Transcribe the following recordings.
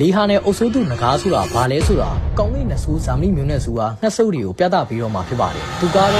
လေဟာနဲ့အုပ်စိုးသူငကားဆိုတာဘာလဲဆိုတာကောင်းကင်နဆိုးဇာမနီမျိုးနဲ့စုကငှက်စုပ်တွေကိုပြသပြီးတော့မှဖြစ်ပါတယ်သူကတော့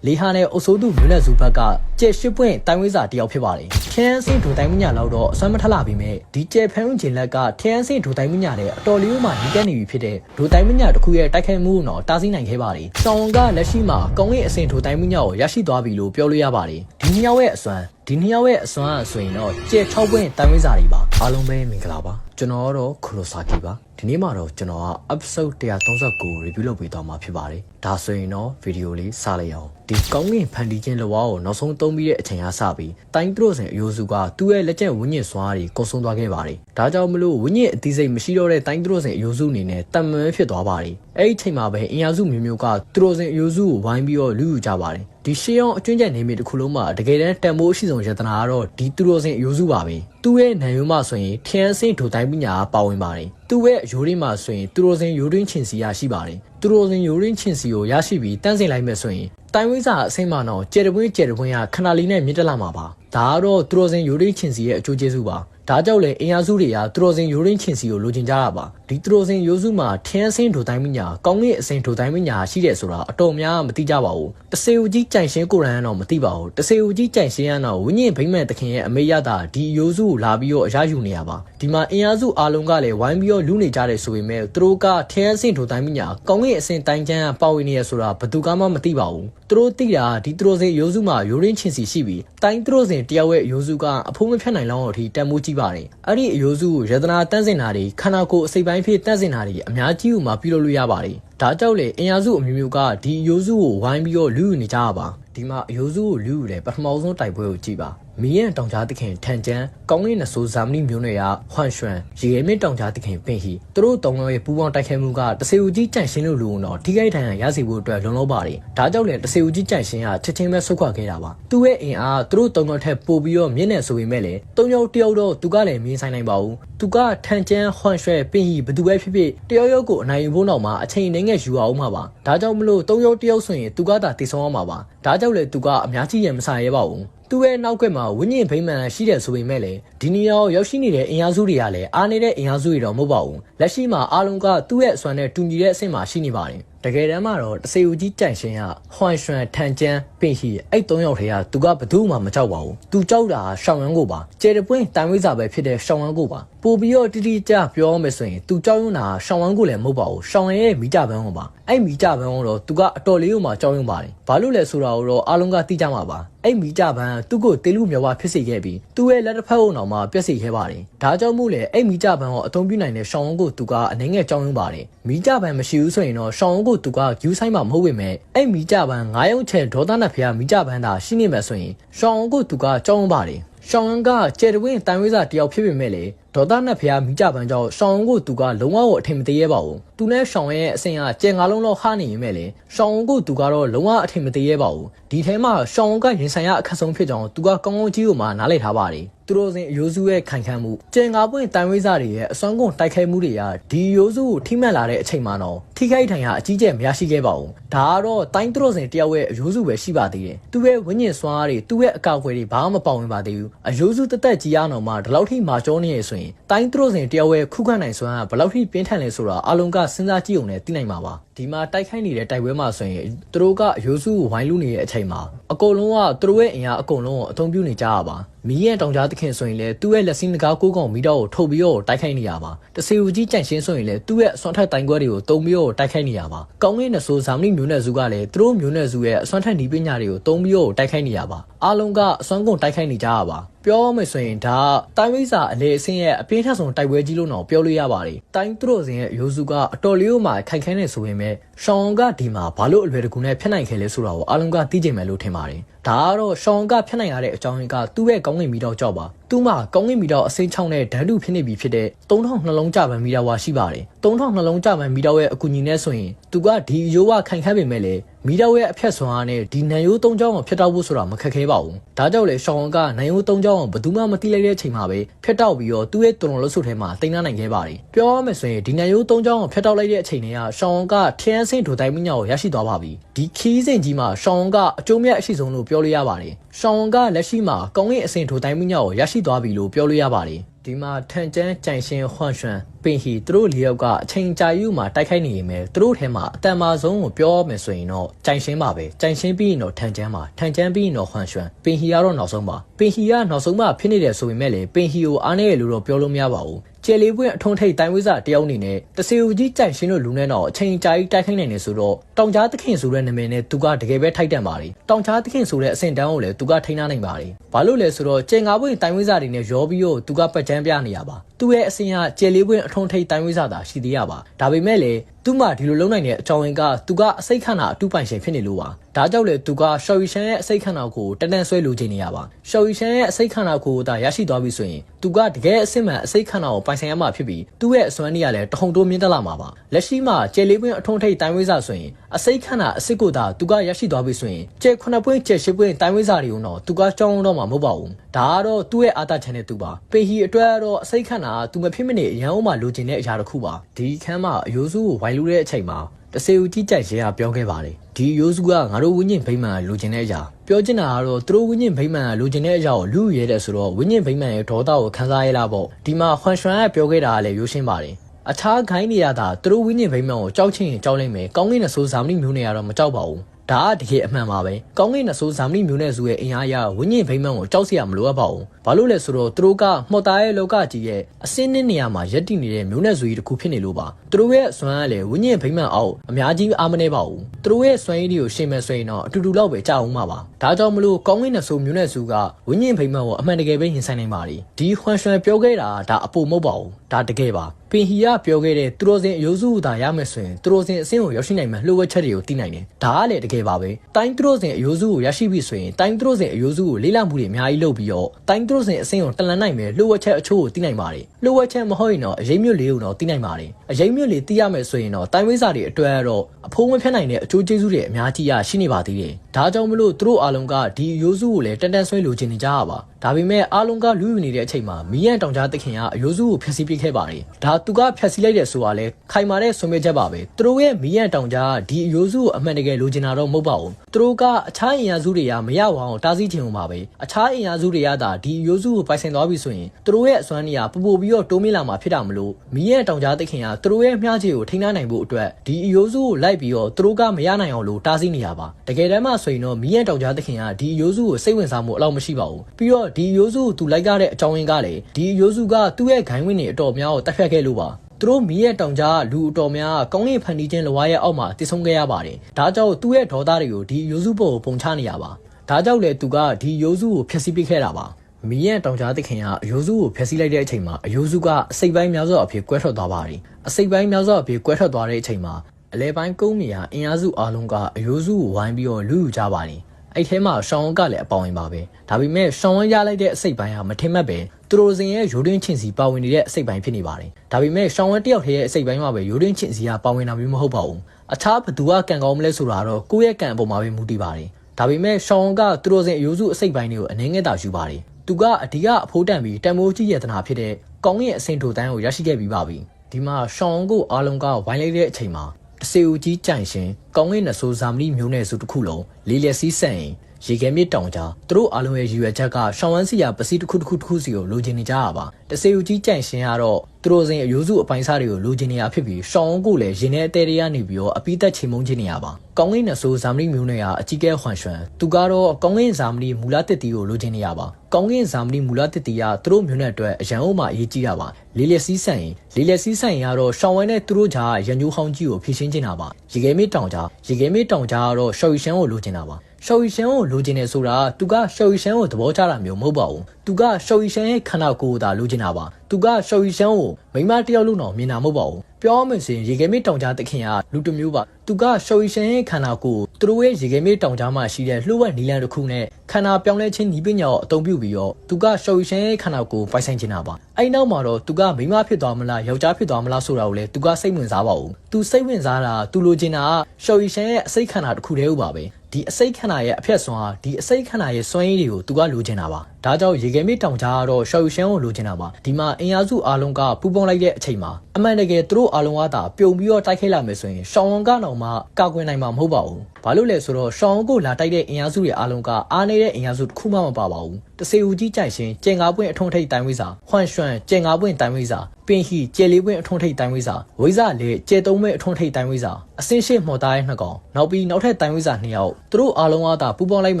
လေဟာနဲ့အုပ်စိုးသူမျိုးနဲ့စုဘက်က ကျက်ရှိပွင့်တိုင်းဝိဇာတယောက်ဖြစ်ပါတယ်ထင်းအဆင့်ဒိုတိုင်းမညာလောက်တော့အစွမ်းမထလာပေမဲ့ဒီကျက်ဖန်ဦးဂျင်လက်ကထင်းအဆင့်ဒိုတိုင်းမညာတဲ့အတော်လေးမှညီကက်နေပြီဖြစ်တဲ့ဒိုတိုင်းမညာတစ်ခုရဲ့တိုက်ခိုက်မှုကိုတော့တားဆီးနိုင်ခဲ့ပါတယ်ရှောင်းကလက်ရှိမှာကောင်းကင်အဆင့်ဒိုတိုင်းမညာကိုရရှိသွားပြီလို့ပြောလို့ရပါတယ်ဒီနှစ်ယောက်ရဲ့အစွမ်းဒီနှစ်ယောက်ရဲ့အစွမ်းအဆိုရင်တော့ကျက်6ပွင့်တိုင်းဝိဇာတွေပါအားလုံးပဲမင်္ဂလာပါကျွန်တော်ကတော့ခရိုဆာကီပါဒီနေ့မှာတော့ကျွန်တော်က episode 139 review လုပ်ပေးသွားမှာဖြစ်ပါတယ်ဒါဆိုရင်တော့ဗီဒီယိုလေးစလိုက်အောင်ဒီကောင်းကင်ဖန်တီးခြင်းလောကိုနောက်ဆုံးသုံးပြီးတဲ့အချိန်ကစပြီးတိုင်းသူတို့စင်အယိုစုကသူ့ရဲ့လက်ကျက်ဝင်းညစ်စွားတွေကုန်ဆုံးသွားခဲ့ပါတယ်ဒါကြောင့်မလို့ဝင်းညစ်အသေးစိတ်မရှိတော့တဲ့တိုင်းသူတို့စင်အယိုစုအနေနဲ့တမန်ဖြစ်သွားပါတယ်အဲ့ဒီအချိန်မှာပဲအင်အားစုမျိုးမျိုးကသူတို့စင်အယိုစုကိုဝိုင်းပြီးတော့လူယူကြပါတယ်ဒီရှေးအောင်အကျွင့်ကျက်နေမိတစ်ခုလုံးမှာတကယ်တမ်းတန်မိုးအရှိဆုံးယတနာကတော့ဒီသူတို့စင်အယိုစုပါပဲသူ့ရဲ့နံရိုးမှဆိုရင်ထင်းစင်ဒိုတိုင်းပညာပါဝင်ပါတယ်သူ့ရဲ့ရိုးရင်းမှာဆိုရင်သူတို့စင်ရိုးရင်းချင်စီရရှိပါတယ်သူတို့စင်ရိုးရင်းချင်စီကိုရရှိပြီးတန်းစင်လိုက်မယ်ဆိုရင် တိုင်းဝိဇာအစိမ့်မှတော့ကျေတပွင့်ကျေတပွင့်ကခဏလေးနဲ့မြင့်တက်လာမှာပါဒါကတော့သူတို့စင်ရိုးရင်းချင်စီရဲ့အကျိုးကျေးဇူးပါ ဒါကြောင့်လေအင်အားစုတွေကသူတော်စင်ရိုးရင်းချင်စီကိုလိုချင်ကြတာပါဒီသူတော်စင်ရိုးစုမှာထင်းအစင်းဒိုတိုင်းမညာကောင်းကင်အစင်းဒိုတိုင်းမညာရှိတယ်ဆိုတာအတော်များမသိကြပါဘူးတဆေဦးကြီးကြိုင်ရှင်းကိုရန်ကတော့မသိပါဘူးတဆေဦးကြီးကြိုင်ရှင်းကတော့ဝိညာဉ်ဗိမ့်မဲ့တခင်ရဲ့အမေရတာဒီရိုးစုကိုလာပြီးတော့အရယူနေရပါဒီမှာအင်အားစုအားလုံးကလည်းဝိုင်းပြီးတော့လူနေကြတယ်ဆိုပေမဲ့သူတို့ကထင်းအစင်းဒိုတိုင်းမညာကောင်းကင်အစင်းတိုင်းချမ်းကပါဝင်နေရဆိုတာဘယ်သူမှမသိပါဘူးသူတို့သိတာဒီသူတော်စင်ရိုးစုမှာရိုးရင်းချင်စီရှိပြီးတိုင်းသူတော်စင်တယောက်ရဲ့ရိုးစုကအဖိုးမဖြတ်နိုင်လောက်အောင်အထိတန်မိုးကြီးပါတယ်အဲ့ဒီအယိုးစုကိုရတနာတန့်စင်တာတွေခန္ဓာကိုယ်အစိပ်ပိုင်းဖြစ်တန့်စင်တာတွေအများကြီးဥမှာပြုလုပ်လို့ရပါတယ်။ဒါကြောင့်လေအင်အားစုအမျိုးမျိုးကဒီအယိုးစုကိုဝိုင်းပြီးတော့လူယူနေကြရပါဒီမှာအယိုးစုကိုလူယူတယ်ပထမဆုံးတိုက်ပွဲကိုကြည့်ပါ မီးရန်တောင်ကြားသခင်ထန်ကျန်းကောင်းကင်နဆိုးဇာမနီမျိုးနွယ်ရဟွမ်ရွှမ်ရေရဲမြင့်တောင်ကြားသခင်ပင်ဟီသူတို့တောင်ရဲ့ပူပေါင်းတိုက်ခိုက်မှုကတဆေဦးကြီးကြန့်ရှင်းလို့လူတော့ထိခိုက်ဒဏ်ရာရစေဖို့အတွက်လုံလောက်ပါတယ်ဒါကြောင့်လေတဆေဦးကြီးကြန့်ရှင်းကချက်ချင်းပဲဆုတ်ခွာခဲ့တာပါသူ့ရဲ့အင်အားသူတို့တောင်တော်ထက်ပိုပြီးတော့မြင့်နေဆိုပေမဲ့လေတုံယောက်တယောက်တော့သူကလည်းမြင်ဆိုင်နိုင်ပါဘူးသူကထန်ကျန်းဟွမ်ရွှဲပင်ဟီဘသူပဲဖြစ်ဖြစ်တယောက်ယောက်ကိုအနိုင်ယူဖို့နောက်မှာအချိန်နှင်းငယ်ယူအောင်မှာပါဒါကြောင့်မလို့တုံယောက်တယောက်ဆိုရင်သူကသာတည်ဆုံးအောင်မှာပါ ဒါကြောင့်လေသူကအများကြီးရမဆိုင်ရဲပါဘူးသူ့ရဲ့နောက်ကွယ်မှာဝိညာဉ်ဗိမာန်ရှိတယ်ဆိုပေမဲ့လည်းဒီနေရာကိုရောက်ရှိနေတဲ့အင်အားစုတွေကလည်းအားနေတဲ့အင်အားစုတွေတော့မဟုတ်ပါဘူးလက်ရှိမှာအားလုံးကသူ့ရဲ့အစွမ်းနဲ့တူညီတဲ့အဆင့်မှာရှိနေပါတယ်တကယ်တမ်းမှာတော့တစေဦးကြီးကြန့်ရှင်းကဟွမ်ရွှန်ထန်ကျန်းပင်ဟီအဲ့၃ယောက်ထဲကသူကဘသူမှမကြောက်ပါဘူးသူကြောက်တာရှောင်းရန်ကိုပါကျေတပွင့်တိုင်ဝိဇာပဲဖြစ်တဲ့ရှောင်းရန်ကိုပါပို့ပြီးတော့တိတိကျပြောမယ်ဆိုရင်သူကြောက်ရွံ့တာရှောင်းရန်ကိုလည်းမဟုတ်ပါဘူးရှောင်းရန်ရဲ့မိကြပန်းကိုပါအဲ့မိကြပန်းကိုတော့သူကအတော်လေးကိုမှကြောက်ရွံ့ပါတယ်ဘာလို့လဲဆိုတာကိုတော့အားလုံးကသိကြမှာပါအဲ့မိကြပန်းသူ့ကိုတေလူမြော်ဝဖြစ်စေခဲ့ပြီးသူ့ရဲ့လက်တစ်ဖက်အုံတော်မှာပြက်စီခဲ့ပါတယ်ဒါကြောင့်မို့လေအဲ့မိကြပန်းကိုအသုံးပြုနိုင်တဲ့ရှောင်းရန်ကိုသူကအနေငယ်ကြောက်ရွံ့ပါတယ်မိကြပန်းမရှိဘူးဆိုရင်တော့ရှောင်းရန်ကိုသူကယူဆိုင်မှာမဟုတ်ပေမဲ့အဲ့မိကြပန်း9ရုံချဲဒေါသနတ်ဖျားမိကြပန်းသာရှိနေမှာဆိုရင်ရှောင်းရန်ကိုသူကကြောက်ရွံ့ပါတယ်ရှောင်းရန်ကကျယ်တဝင်းတန်ဝိဇာတယောက်ဖြစ်ပေမဲ့လေ ဒေါသနဲ့ဖျားမိကြပန်းကြောင့်ရှောင်းကိုသူကလုံးဝကိုအထင်မသေးရပါဘူးသူနဲ့ရှောင်းရဲ့အဆင်ကကြံငါလုံးလောက်ဟာနေရင်မဲ့လေရှောင်းကိုသူကတော့လုံးဝအထင်မသေးရပါဘူးဒီထဲမှာရှောင်းကရင်ဆိုင်ရအခက်ဆုံးဖြစ်ကြောင်းသူကကောင်းကောင်းကြီးကိုမှနားလည်ထားပါတယ်သူတို့စဉ်အယိုးစုရဲ့ခိုင်ခန့်မှုကြံငါပွင့်တန်ဝိဇာတွေရဲ့အစွမ်းကုန်တိုက်ခိုက်မှုတွေကဒီအယိုးစုကိုထိမှတ်လာတဲ့အချိန်မှာတော့ထိခိုက်ထိုင်ရာအကြီးကျယ်မရရှိခဲ့ပါဘူးဒါကတော့တိုင်းသူတို့စဉ်တယောက်ရဲ့အယိုးစုပဲရှိပါသေးတယ်သူရဲ့ဝိညာဉ်စွမ်းအားတွေသူ့ရဲ့အကောက်ွယ်တွေဘာမှမပေါဝင်ပါသေးဘူးအယိုးစုတသက်ကြီးအောင်မှဒီလောက်ထိမာကျောနေရဆိုရင်တိုင်းသူတို့စဉ်တယောက်ရဲ့ခုခံနိုင်စွမ်းကဘယ်လောက်ထိပြင်းထန်လဲဆိုတာအလုံးကစဉ်းစားကြည့်ုံနဲ့သိနိုင်မှာပါဒီမှာတိုက်ခိုက်နေတဲ့တိုက်ပွဲမှာဆိုရင်သူတို့ကအယိုးစုကိုဝိုင်းလူနေတဲ့အချိန်မှာအကုန်လုံးကသူတို့ရဲ့အင်အားအကုန်လုံးကိုအသုံးပြုနေကြရပါမီးရဲ့တောင်ကြားသခင်ဆိုရင်လည်းသူ့ရဲ့လက်စင်းတကားကိုကောင်မီတော့ကိုထုတ်ပြီးတော့တိုက်ခိုက်နေရပါတဆေဦးကြီးကြန့်ရှင်းဆိုရင်လည်းသူ့ရဲ့အစွမ်းထက်တိုင်ခွဲတွေကိုတုံပြီးတော့တိုက်ခိုက်နေရပါကောင်းကင်နဲ့ဆိုဇာမနီမျိုးနယ်စုကလည်းသူတို့မျိုးနယ်စုရဲ့အစွမ်းထက်နီးပညာတွေကိုတုံပြီးတော့တိုက်ခိုက်နေရပါအားလုံးကအစွမ်းကုန်တိုက်ခိုက်နေကြရပါ ပြောမယ်ဆိုရင်ဒါတိုင်းဝိဇာအလေအစင်းရဲ့အပြင်းထန်ဆုံးတိုက်ပွဲကြီးလို့တော့ပြောလို့ရပါတယ်။တိုင်းသူတို့စင်ရဲ့ရိုးစုကအတော်လေးကိုမှခိုင်ခဲနေဆိုပေမဲ့ရှောင်းကဒီမှာဘာလို့အလွယ်တကူနဲ့ဖျက်နိုင်ခဲ့လဲဆိုတာကိုအားလုံးကသိကြမယ်လို့ထင်ပါတယ်။ ဒါကတော့ရှောင်းကဖျက်နိုင်ရတဲ့အကြောင်းရင်းကသူ့ရဲ့ကောင်းကင်မီတော့ကြောက်ပါ။သူ့မှာကောင်းကင်မီတော့အစိမ်းချောင်းနဲ့ဓာတ်တုဖြစ်နေပြီဖြစ်တဲ့3000နှလုံးကြပန်မီတာဝါရှိပါတယ်။3000နှလုံးကြပန်မီတာရဲ့အကူအညီနဲ့ဆိုရင်သူကဒီရိုးဝခိုင်ခန့်ပေမဲ့လေမီတာရဲ့အဖက်ဆွမ်းအားနဲ့ဒီနံရိုး၃ချောင်းကိုဖျက်တောက်ဖို့ဆိုတာမခက်ခဲပါဘူး။ဒါကြောင့်လေရှောင်းကနံရိုး၃ချောင်းကိုဘယ်သူမှမသိလိုက်တဲ့အချိန်မှာပဲဖျက်တောက်ပြီးတော့သူ့ရဲ့တုံလုံးဆုပ်ထဲမှာတင်နှနိုင်ခဲ့ပါတယ်။ပြောရမယ်ဆိုရင်ဒီနံရိုး၃ချောင်းကိုဖျက်တောက်လိုက်တဲ့အချိန်တွေကရှောင်းကထင်းဆင့်ထိုတိုင်းမညောကိုရရှိသွားပါပြီ။ဒီခီးစဉ်ကြီးမှာရှောင်းကအကျိုးမြတ်အရှိဆုံးလို့ပြောလို့ရပါတယ်။ရှောင်းကလက်ရှိမှာကောင်းကင်အဆင့်ထိုတိုင်းမညောကိုရရှိရှိသွားပြီလို့ပြောလို့ရပါတယ်ဒီမှာထန်ကျန်းကြိုင်ရှင်ဟွမ်ရွှန်ပင်ဟီသူတို့လေးယောက်ကအချိန်ကြာယူမှာတိုက်ခိုက်နေရင်ပဲသူတို့ထဲမှာအတန်မာဆုံးကိုပြောမယ်ဆိုရင်တော့ကြိုင်ရှင်ပါပဲကြိုင်ရှင်ပြီးရင်တော့ထန်ကျန်းပါထန်ကျန်းပြီးရင်တော့ဟွမ်ရွှန်ပင်ဟီကတော့နောက်ဆုံးပါပင်ဟီကနောက်ဆုံးမှဖြစ်နေတယ်ဆိုပေမဲ့လေပင်ဟီကိုအားနေရလို့တော့ပြောလို့မရပါဘူး ကျယ်လေးပွင့်အထုံးထိပ်တိုင်းဝိဇတယောက်အနေနဲ့တစီဦးကြီးကြိုင်ရှင်တို့လူနဲ့တော့အချိန်ကြာကြီးတိုက်ခိုက်နိုင်နေဆိုတော့တောင်ကြားသခင်ဆိုတဲ့နာမည်နဲ့သူကတကယ်ပဲထိုက်တန်ပါတယ်တောင်ကြားသခင်ဆိုတဲ့အဆင့်တန်းကိုလည်းသူကထိန်းနိုင်ပါတယ်ဘာလို့လဲဆိုတော့ကျယ်ငါးပွင့်တိုင်းဝိဇတွေနဲ့ရောပြီးတော့သူကပတ်ချမ်းပြနေရပါသူ့ရဲ့အဆင့်ကကျယ်လေးပွင့်အထုံးထိပ်တိုင်းဝိဇတာရှိသေးရပါဒါပေမဲ့လေသူ့မှာဒီလိုလုံးနိုင်တဲ့အကြောင်းရင်းကသူကအစိတ်ခန္ဓာအတူပိုင်ရှင်ဖြစ်နေလို့ပါဒါကြောင့်လေသူကရှော်ရီရှန်ရဲ့အစိတ်ခန္ဓာကိုတန်တန်ဆွဲလိုချင်နေရပါရှော်ရီရှန်ရဲ့အစိတ်ခန္ဓာကိုဒါရရှိသွားပြီဆိုရင်သူကတကယ်အစစ်မှန်အစိတ်ခန္ဓာကိုပိုင်ဆိုင်ရမှာဖြစ်ပြီးသူ့ရဲ့အစွမ်းနည်းကလည်းတဟုန်တိုးမြင့်တက်လာမှာပါလက်ရှိမှာကျယ်လေးပွင့်အထုံးထိပ်တိုင်းဝိဇဆိုရင်အစိတ်ခန္ဓာအစစ်ကိုသာသူကရရှိသွားပြီဆိုရင်ကျယ်ခုနှစ်ပွင့်ကျယ်ရှစ်ပွင့်တိုင်းဝိဇတွေကိုတော့သူကကြောင်းတော့မှာမဟုတ်ပါဘူးဒါကတော့သူ့ရဲ့အာသာချန်တဲ့သူပါပေဟီအတွက်ကတော့အစိတ်ခန္ဓာကသူမဖြစ်မနေအရန်အောင်မှလိုချင်တဲ့အရာတစ်ခုပါဒီခန်းမှာအယိုးစုကိုဝိုင်လူတဲ့အချိန်မှာတစေဦးကြီးကြိုက်ရဲကပြောခဲ့ပါတယ် ဒီရိုးစုကငါတို့ဝိညာဉ်ဗိမာန်လိုချင်တဲ့အရာပြောချင်တာကတော့သူတို့ဝိညာဉ်ဗိမာန်လိုချင်တဲ့အရာကိုလူရဲတဲ့ဆိုတော့ဝိညာဉ်ဗိမာန်ရဲ့ဒေါသကိုခန်းစားရလားပေါ့ဒီမှာဟွန်ရွှန်ကပြောခဲ့တာကလည်းရိုးရှင်းပါတယ်အခြားခိုင်းနေရတာသူတို့ဝိညာဉ်ဗိမာန်ကိုကြောက်ချင်ရင်ကြောက်လိုက်မယ်ကောင်းကင်နဲ့ဆိုးဇာမဏိမျိုးနဲ့ကတော့မကြောက်ပါဘူး ဒါကတကယ်အမှန်ပါပဲကောင်းကင်နဆိုးဇာမဏိမျိုးနဲ့စုရဲ့အင်အားအရဝိညာဉ်ဗိမာန်ကိုကြောက်စရာမလိုအပ်ပါဘူးဘာလို့လဲဆိုတော့သူတို့ကမှော်သားရဲ့လောကကြီးရဲ့အစင်းနှင်းနေရာမှာရက်တည်နေတဲ့မျိုးနဲ့စုကြီးတစ်ခုဖြစ်နေလို့ပါသူတို့ရဲ့စွမ်းကလည်းဝိညာဉ်ဗိမာန်အောက်အများကြီးအားမနေပါဘူးသူတို့ရဲ့စွမ်းရည်တွေကိုရှင်းမယ်ဆိုရင်တော့အတူတူလောက်ပဲကြာအောင်မှာပါဒါကြောင့်မလို့ကောင်းကင်နဆိုးမျိုးနဲ့စုကဝိညာဉ်ဗိမာန်ကိုအမှန်တကယ်ပဲရင်ဆိုင်နိုင်ပါ ड़ी ဒီဟွန်ရွှန်ပြောခဲ့တာဒါအပူမဟုတ်ပါဘူးဒါတကယ်ပါ ပင်ဟီကပြောခဲ့တဲ့သူတော်စင်အယိုးစုသာရမယ်ဆိုရင်သူတော်စင်အဆင့်ကိုရောက်ရှိနိုင်မှလှုပ်ဝက်ချက်တွေကိုသိနိုင်တယ်ဒါကလည်းတကယ်ပါပဲတိုင်းသူတော်စင်အယိုးစုကိုရရှိပြီဆိုရင်တိုင်းသူတော်စင်အယိုးစုကိုလေးလာမှုတွေအများကြီးလုပ်ပြီးတော့တိုင်းသူတော်စင်အဆင့်ကိုတလန်နိုင်မယ်လှုပ်ဝက်ချက်အချို့ကိုသိနိုင်ပါတယ်လှုပ်ဝက်ချက်မဟုတ်ရင်တော့အရေးမြွတ်လေးကိုတော့သိနိုင်ပါတယ်အရေးမြွတ်လေးသိရမယ်ဆိုရင်တော့တိုင်းဝိဇာတွေအတွက်တော့အဖိုးမဖြတ်နိုင်တဲ့အကျိုးကျေးဇူးတွေအများကြီးရရှိနေပါသေးတယ်ဒါကြောင့်မလို့သူတို့အားလုံးကဒီအယိုးစုကိုလည်းတန်တန်ဆွဲလိုချင်နေကြရပါဒါပေမဲ့အားလုံးကလူယူနေတဲ့အချိန်မှာမီးရန်တောင်ကြားသခင်ကအယိုးစုကိုဖျက်ဆီးပစ်ခဲ့ပါတယ်ဒါသူကဖျက်ဆီးလိုက်တယ်ဆိုတာလဲခိုင်မာတဲ့ဆုံးဖြတ်ချက်ပါပဲသူတို့ရဲ့မီးရန်တောင်ကြားကဒီအယိုးစုကိုအမှန်တကယ်လိုချင်တာတော့မဟုတ်ပါဘူးသူတို့ကအခြားအင်အားစုတွေကမရဝအောင်တားဆီးချင်အောင်ပါပဲအခြားအင်အားစုတွေကသာဒီအယိုးစုကိုပိုင်ဆိုင်သွားပြီဆိုရင်သူတို့ရဲ့အစွမ်းနေရပူပူပြီးတော့တိုးမြင့်လာမှာဖြစ်တာမလို့မီးရန်တောင်ကြားသခင်ကသူတို့ရဲ့မျှခြေကိုထိန်းနိုင်ဖို့အတွက်ဒီအယိုးစုကိုလိုက်ပြီးတော့သူတို့ကမရနိုင်အောင်လို့တားဆီးနေရပါတကယ်တမ်းမှဆိုရင်တော့မီးရန်တောင်ကြားသခင်ကဒီအယိုးစုကိုစိတ်ဝင်စားမှုအလောက်မရှိပါဘူးပြီးတော့ဒီအယိုးစုကိုသူလိုက်ကြတဲ့အကြောင်းရင်းကလည်းဒီအယိုးစုကသူ့ရဲ့ဂိုင်းဝင်းတွေအတော်များကိုတက်ဖြတ်ခဲ့လို့ပါသူတို့မီးရဲ့တောင်ကြားလူအတော်များကောင်းကင်ဖန်တီးခြင်းလဝါရဲ့အောက်မှာတည်ဆုံခဲ့ရပါတယ်။ဒါကြောင့်သူ့ရဲ့ဒေါသတွေကိုဒီရိုးစုပေါ်ကိုပုံချနေရပါ။ဒါကြောင့်လေသူကဒီရိုးစုကိုဖျက်ဆီးပစ်ခဲ့တာပါ။မီးရဲ့တောင်ကြားသခင်ကအယိုးစုကိုဖျက်ဆီးလိုက်တဲ့အချိန်မှာအယိုးစုကအစိပ်ပိုင်းများစွာအဖြစ်ကွဲထွက်သွားပါတယ်။အစိပ်ပိုင်းများစွာအဖြစ်ကွဲထွက်သွားတဲ့အချိန်မှာအလဲပိုင်းကုန်းမီယာအင်အားစုအားလုံးကအယိုးစုကိုဝိုင်းပြီးတော့လူယူကြပါတယ်။ အဲ့ထဲမှာရှောင်းဝကလည်းအပေါဝင်ပါပဲဒါပေမဲ့ရှောင်းဝရလိုက်တဲ့အစိတ်ပိုင်းဟာမထင်မှတ်ပဲသူတို့စင်ရဲ့ရိုးတွင်းချင်းစီပါဝင်နေတဲ့အစိတ်ပိုင်းဖြစ်နေပါတယ်ဒါပေမဲ့ရှောင်းဝတယောက်ထဲရဲ့အစိတ်ပိုင်းမှာပဲရိုးတွင်းချင်းစီကပါဝင်တာမျိုးမဟုတ်ပါဘူးအခြားဘသူကကံကောင်းမလဲဆိုတာတော့ကိုယ့်ရဲ့ကံအပေါ်မှာပဲမူတည်ပါတယ်ဒါပေမဲ့ရှောင်းကသူတို့စင်အယိုးစုအစိတ်ပိုင်းတွေကိုအနေငယ်တာယူပါတယ်သူကအဓိကအဖိုးတန်ပြီးတန်မိုးကြီးရတနာဖြစ်တဲ့ကောင်းရဲ့အစင်ထိုတန်းကိုရရှိခဲ့ပြီးပါပြီဒီမှာရှောင်းကိုအားလုံးကဝိုင်းလိုက်တဲ့အချိန်မှာ တစေဦးကြီးကြိုင်ရှင်ကောင်းကင်နဆိုးဇာမဏိမျိုးနယ်စုတစ်ခုလုံးလေးလက်စီးဆန့်ရင် ရေခဲမြစ်တောင်ကြားသူတို့အားလုံးရဲ့ရည်ရွယ်ချက်ကရှောင်းဝမ်းစီယာပစီတစ်ခုတစ်ခုတစ်ခုစီကိုလိုချင်နေကြရပါတစေဦးကြီးကြန့်ရှင်ကတော့သူတို့စဉ်အယိုးစုအပိုင်းစားတွေကိုလိုချင်နေရဖြစ်ပြီးရှောင်းကိုလည်းရင်ထဲအသေးတွေကနေပြီးတော့အပိသက်ချိန်မုန်းခြင်းနေရပါကောင်းကင်နဆိုးဇာမဏိမျိုးနယ်ကအကြီးကဲဟွန်ရွှန်သူကတော့ကောင်းကင်ဇာမဏိမူလတစ်တီကိုလိုချင်နေရပါကောင်းကင်ဇာမဏိမူလတစ်တီကသူတို့မျိုးနယ်အတွက်အရန်အုံးမှအရေးကြီးတာပါလေးလက်စီးဆန်ရင်လေးလက်စီးဆန်ရင်ကတော့ရှောင်းဝဲနဲ့သူတို့ကြားရန်ညိုးဟောင်းကြီးကိုဖြည့်ရှင်းနေတာပါရေခဲမေးတောင်ကြားရေခဲမေးတောင်ကြားကတော့ရှော်ရီရှန်ကိုလိုချင်တာပါ ရှော်ရီရှန်ကိုလိုချင်နေဆိုတာသူကရှော်ရီရှန်ကိုသဘောကျတာမျိုးမဟုတ်ပါဘူးသူကရှော်ရီရှန်ရဲ့ခန္ဓာကိုယ်ကိုသာလိုချင်တာပါသူကရှော်ရီရှန်ကိုမိမတယောက်လို့တော့မြင်တာမဟုတ်ပါဘူးပြောမယ်ဆိုရင်ရေခဲမေးတောင်ကြားတခင်ကလူတစ်မျိုးပါသူကရှော်ရီရှန်ရဲ့ခန္ဓာကိုယ်သူတို့ရဲ့ရေခဲမေးတောင်ကြားမှာရှိတဲ့လှုပ်ဝက်နီလန်တစ်ခုနဲ့ခန္ဓာပြောင်းလဲခြင်းဤပညာကိုအသုံးပြုပြီးတော့သူကရှော်ရီရှန်ရဲ့ခန္ဓာကိုယ်ပိုင်ဆိုင်နေတာပါအဲ့နောက်မှာတော့သူကမိမဖြစ်သွားမလားယောက်ျားဖြစ်သွားမလားဆိုတာကိုလည်းသူကစိတ်ဝင်စားပါဘူးသူစိတ်ဝင်စားတာသူလိုချင်တာကရှော်ရီရှန်ရဲ့အစိတ်ခန္ဓာတစ်ခုတည်းဟုတ်ပါပဲ ဒီအစိတ်ခန္ဓာရဲ့အဖျက်စွမ်းဟာဒီအစိတ်ခန္ဓာရဲ့စွမ်းရည်တွေကိုသူကလိုချင်တာပါဒါကြောင့်ရေခဲမြစ်တောင်ကြားကတော့ရှော်ယူရှန်ကိုလိုချင်တာပါဒီမှာအင်အားစုအားလုံးကပူပေါင်းလိုက်တဲ့အချိန်မှာအမှန်တကယ်သူတို့အားလုံးကသာပြုံပြီးတော့တိုက်ခိုက်လာမယ်ဆိုရင်ရှောင်းဝန်ကတော့မှကာကွယ်နိုင်မှာမဟုတ်ပါဘူးဘာလို့လဲဆိုတော့ရှောင်းဝန်ကိုလာတိုက်တဲ့အင်အားစုတွေအားလုံးကအားနေတဲ့အင်အားစုတစ်ခုမှမပါပါဘူးတစေဦးကြီးကြိုင်ရှင်ကျင်ငါပွင့်အထုံးထိပ်တိုင်းဝိစာဟွမ်ရွှန်ကျင်ငါပွင့်တိုင်းဝိစာပင်ဟီကျဲလေးပွင့်အထွန်းထိပ်တိုင်းဝိစာဝိစာလေကျဲသုံးမဲ့အထွန်းထိပ်တိုင်းဝိစာအစင်းရှိမော်သားရဲ့နှစ်ကောင်နောက်ပြီးနောက်ထပ်တိုင်းဝိစာနှစ်ယောက်သူတို့အားလုံးအားသာပူပေါင်းလိုက်မ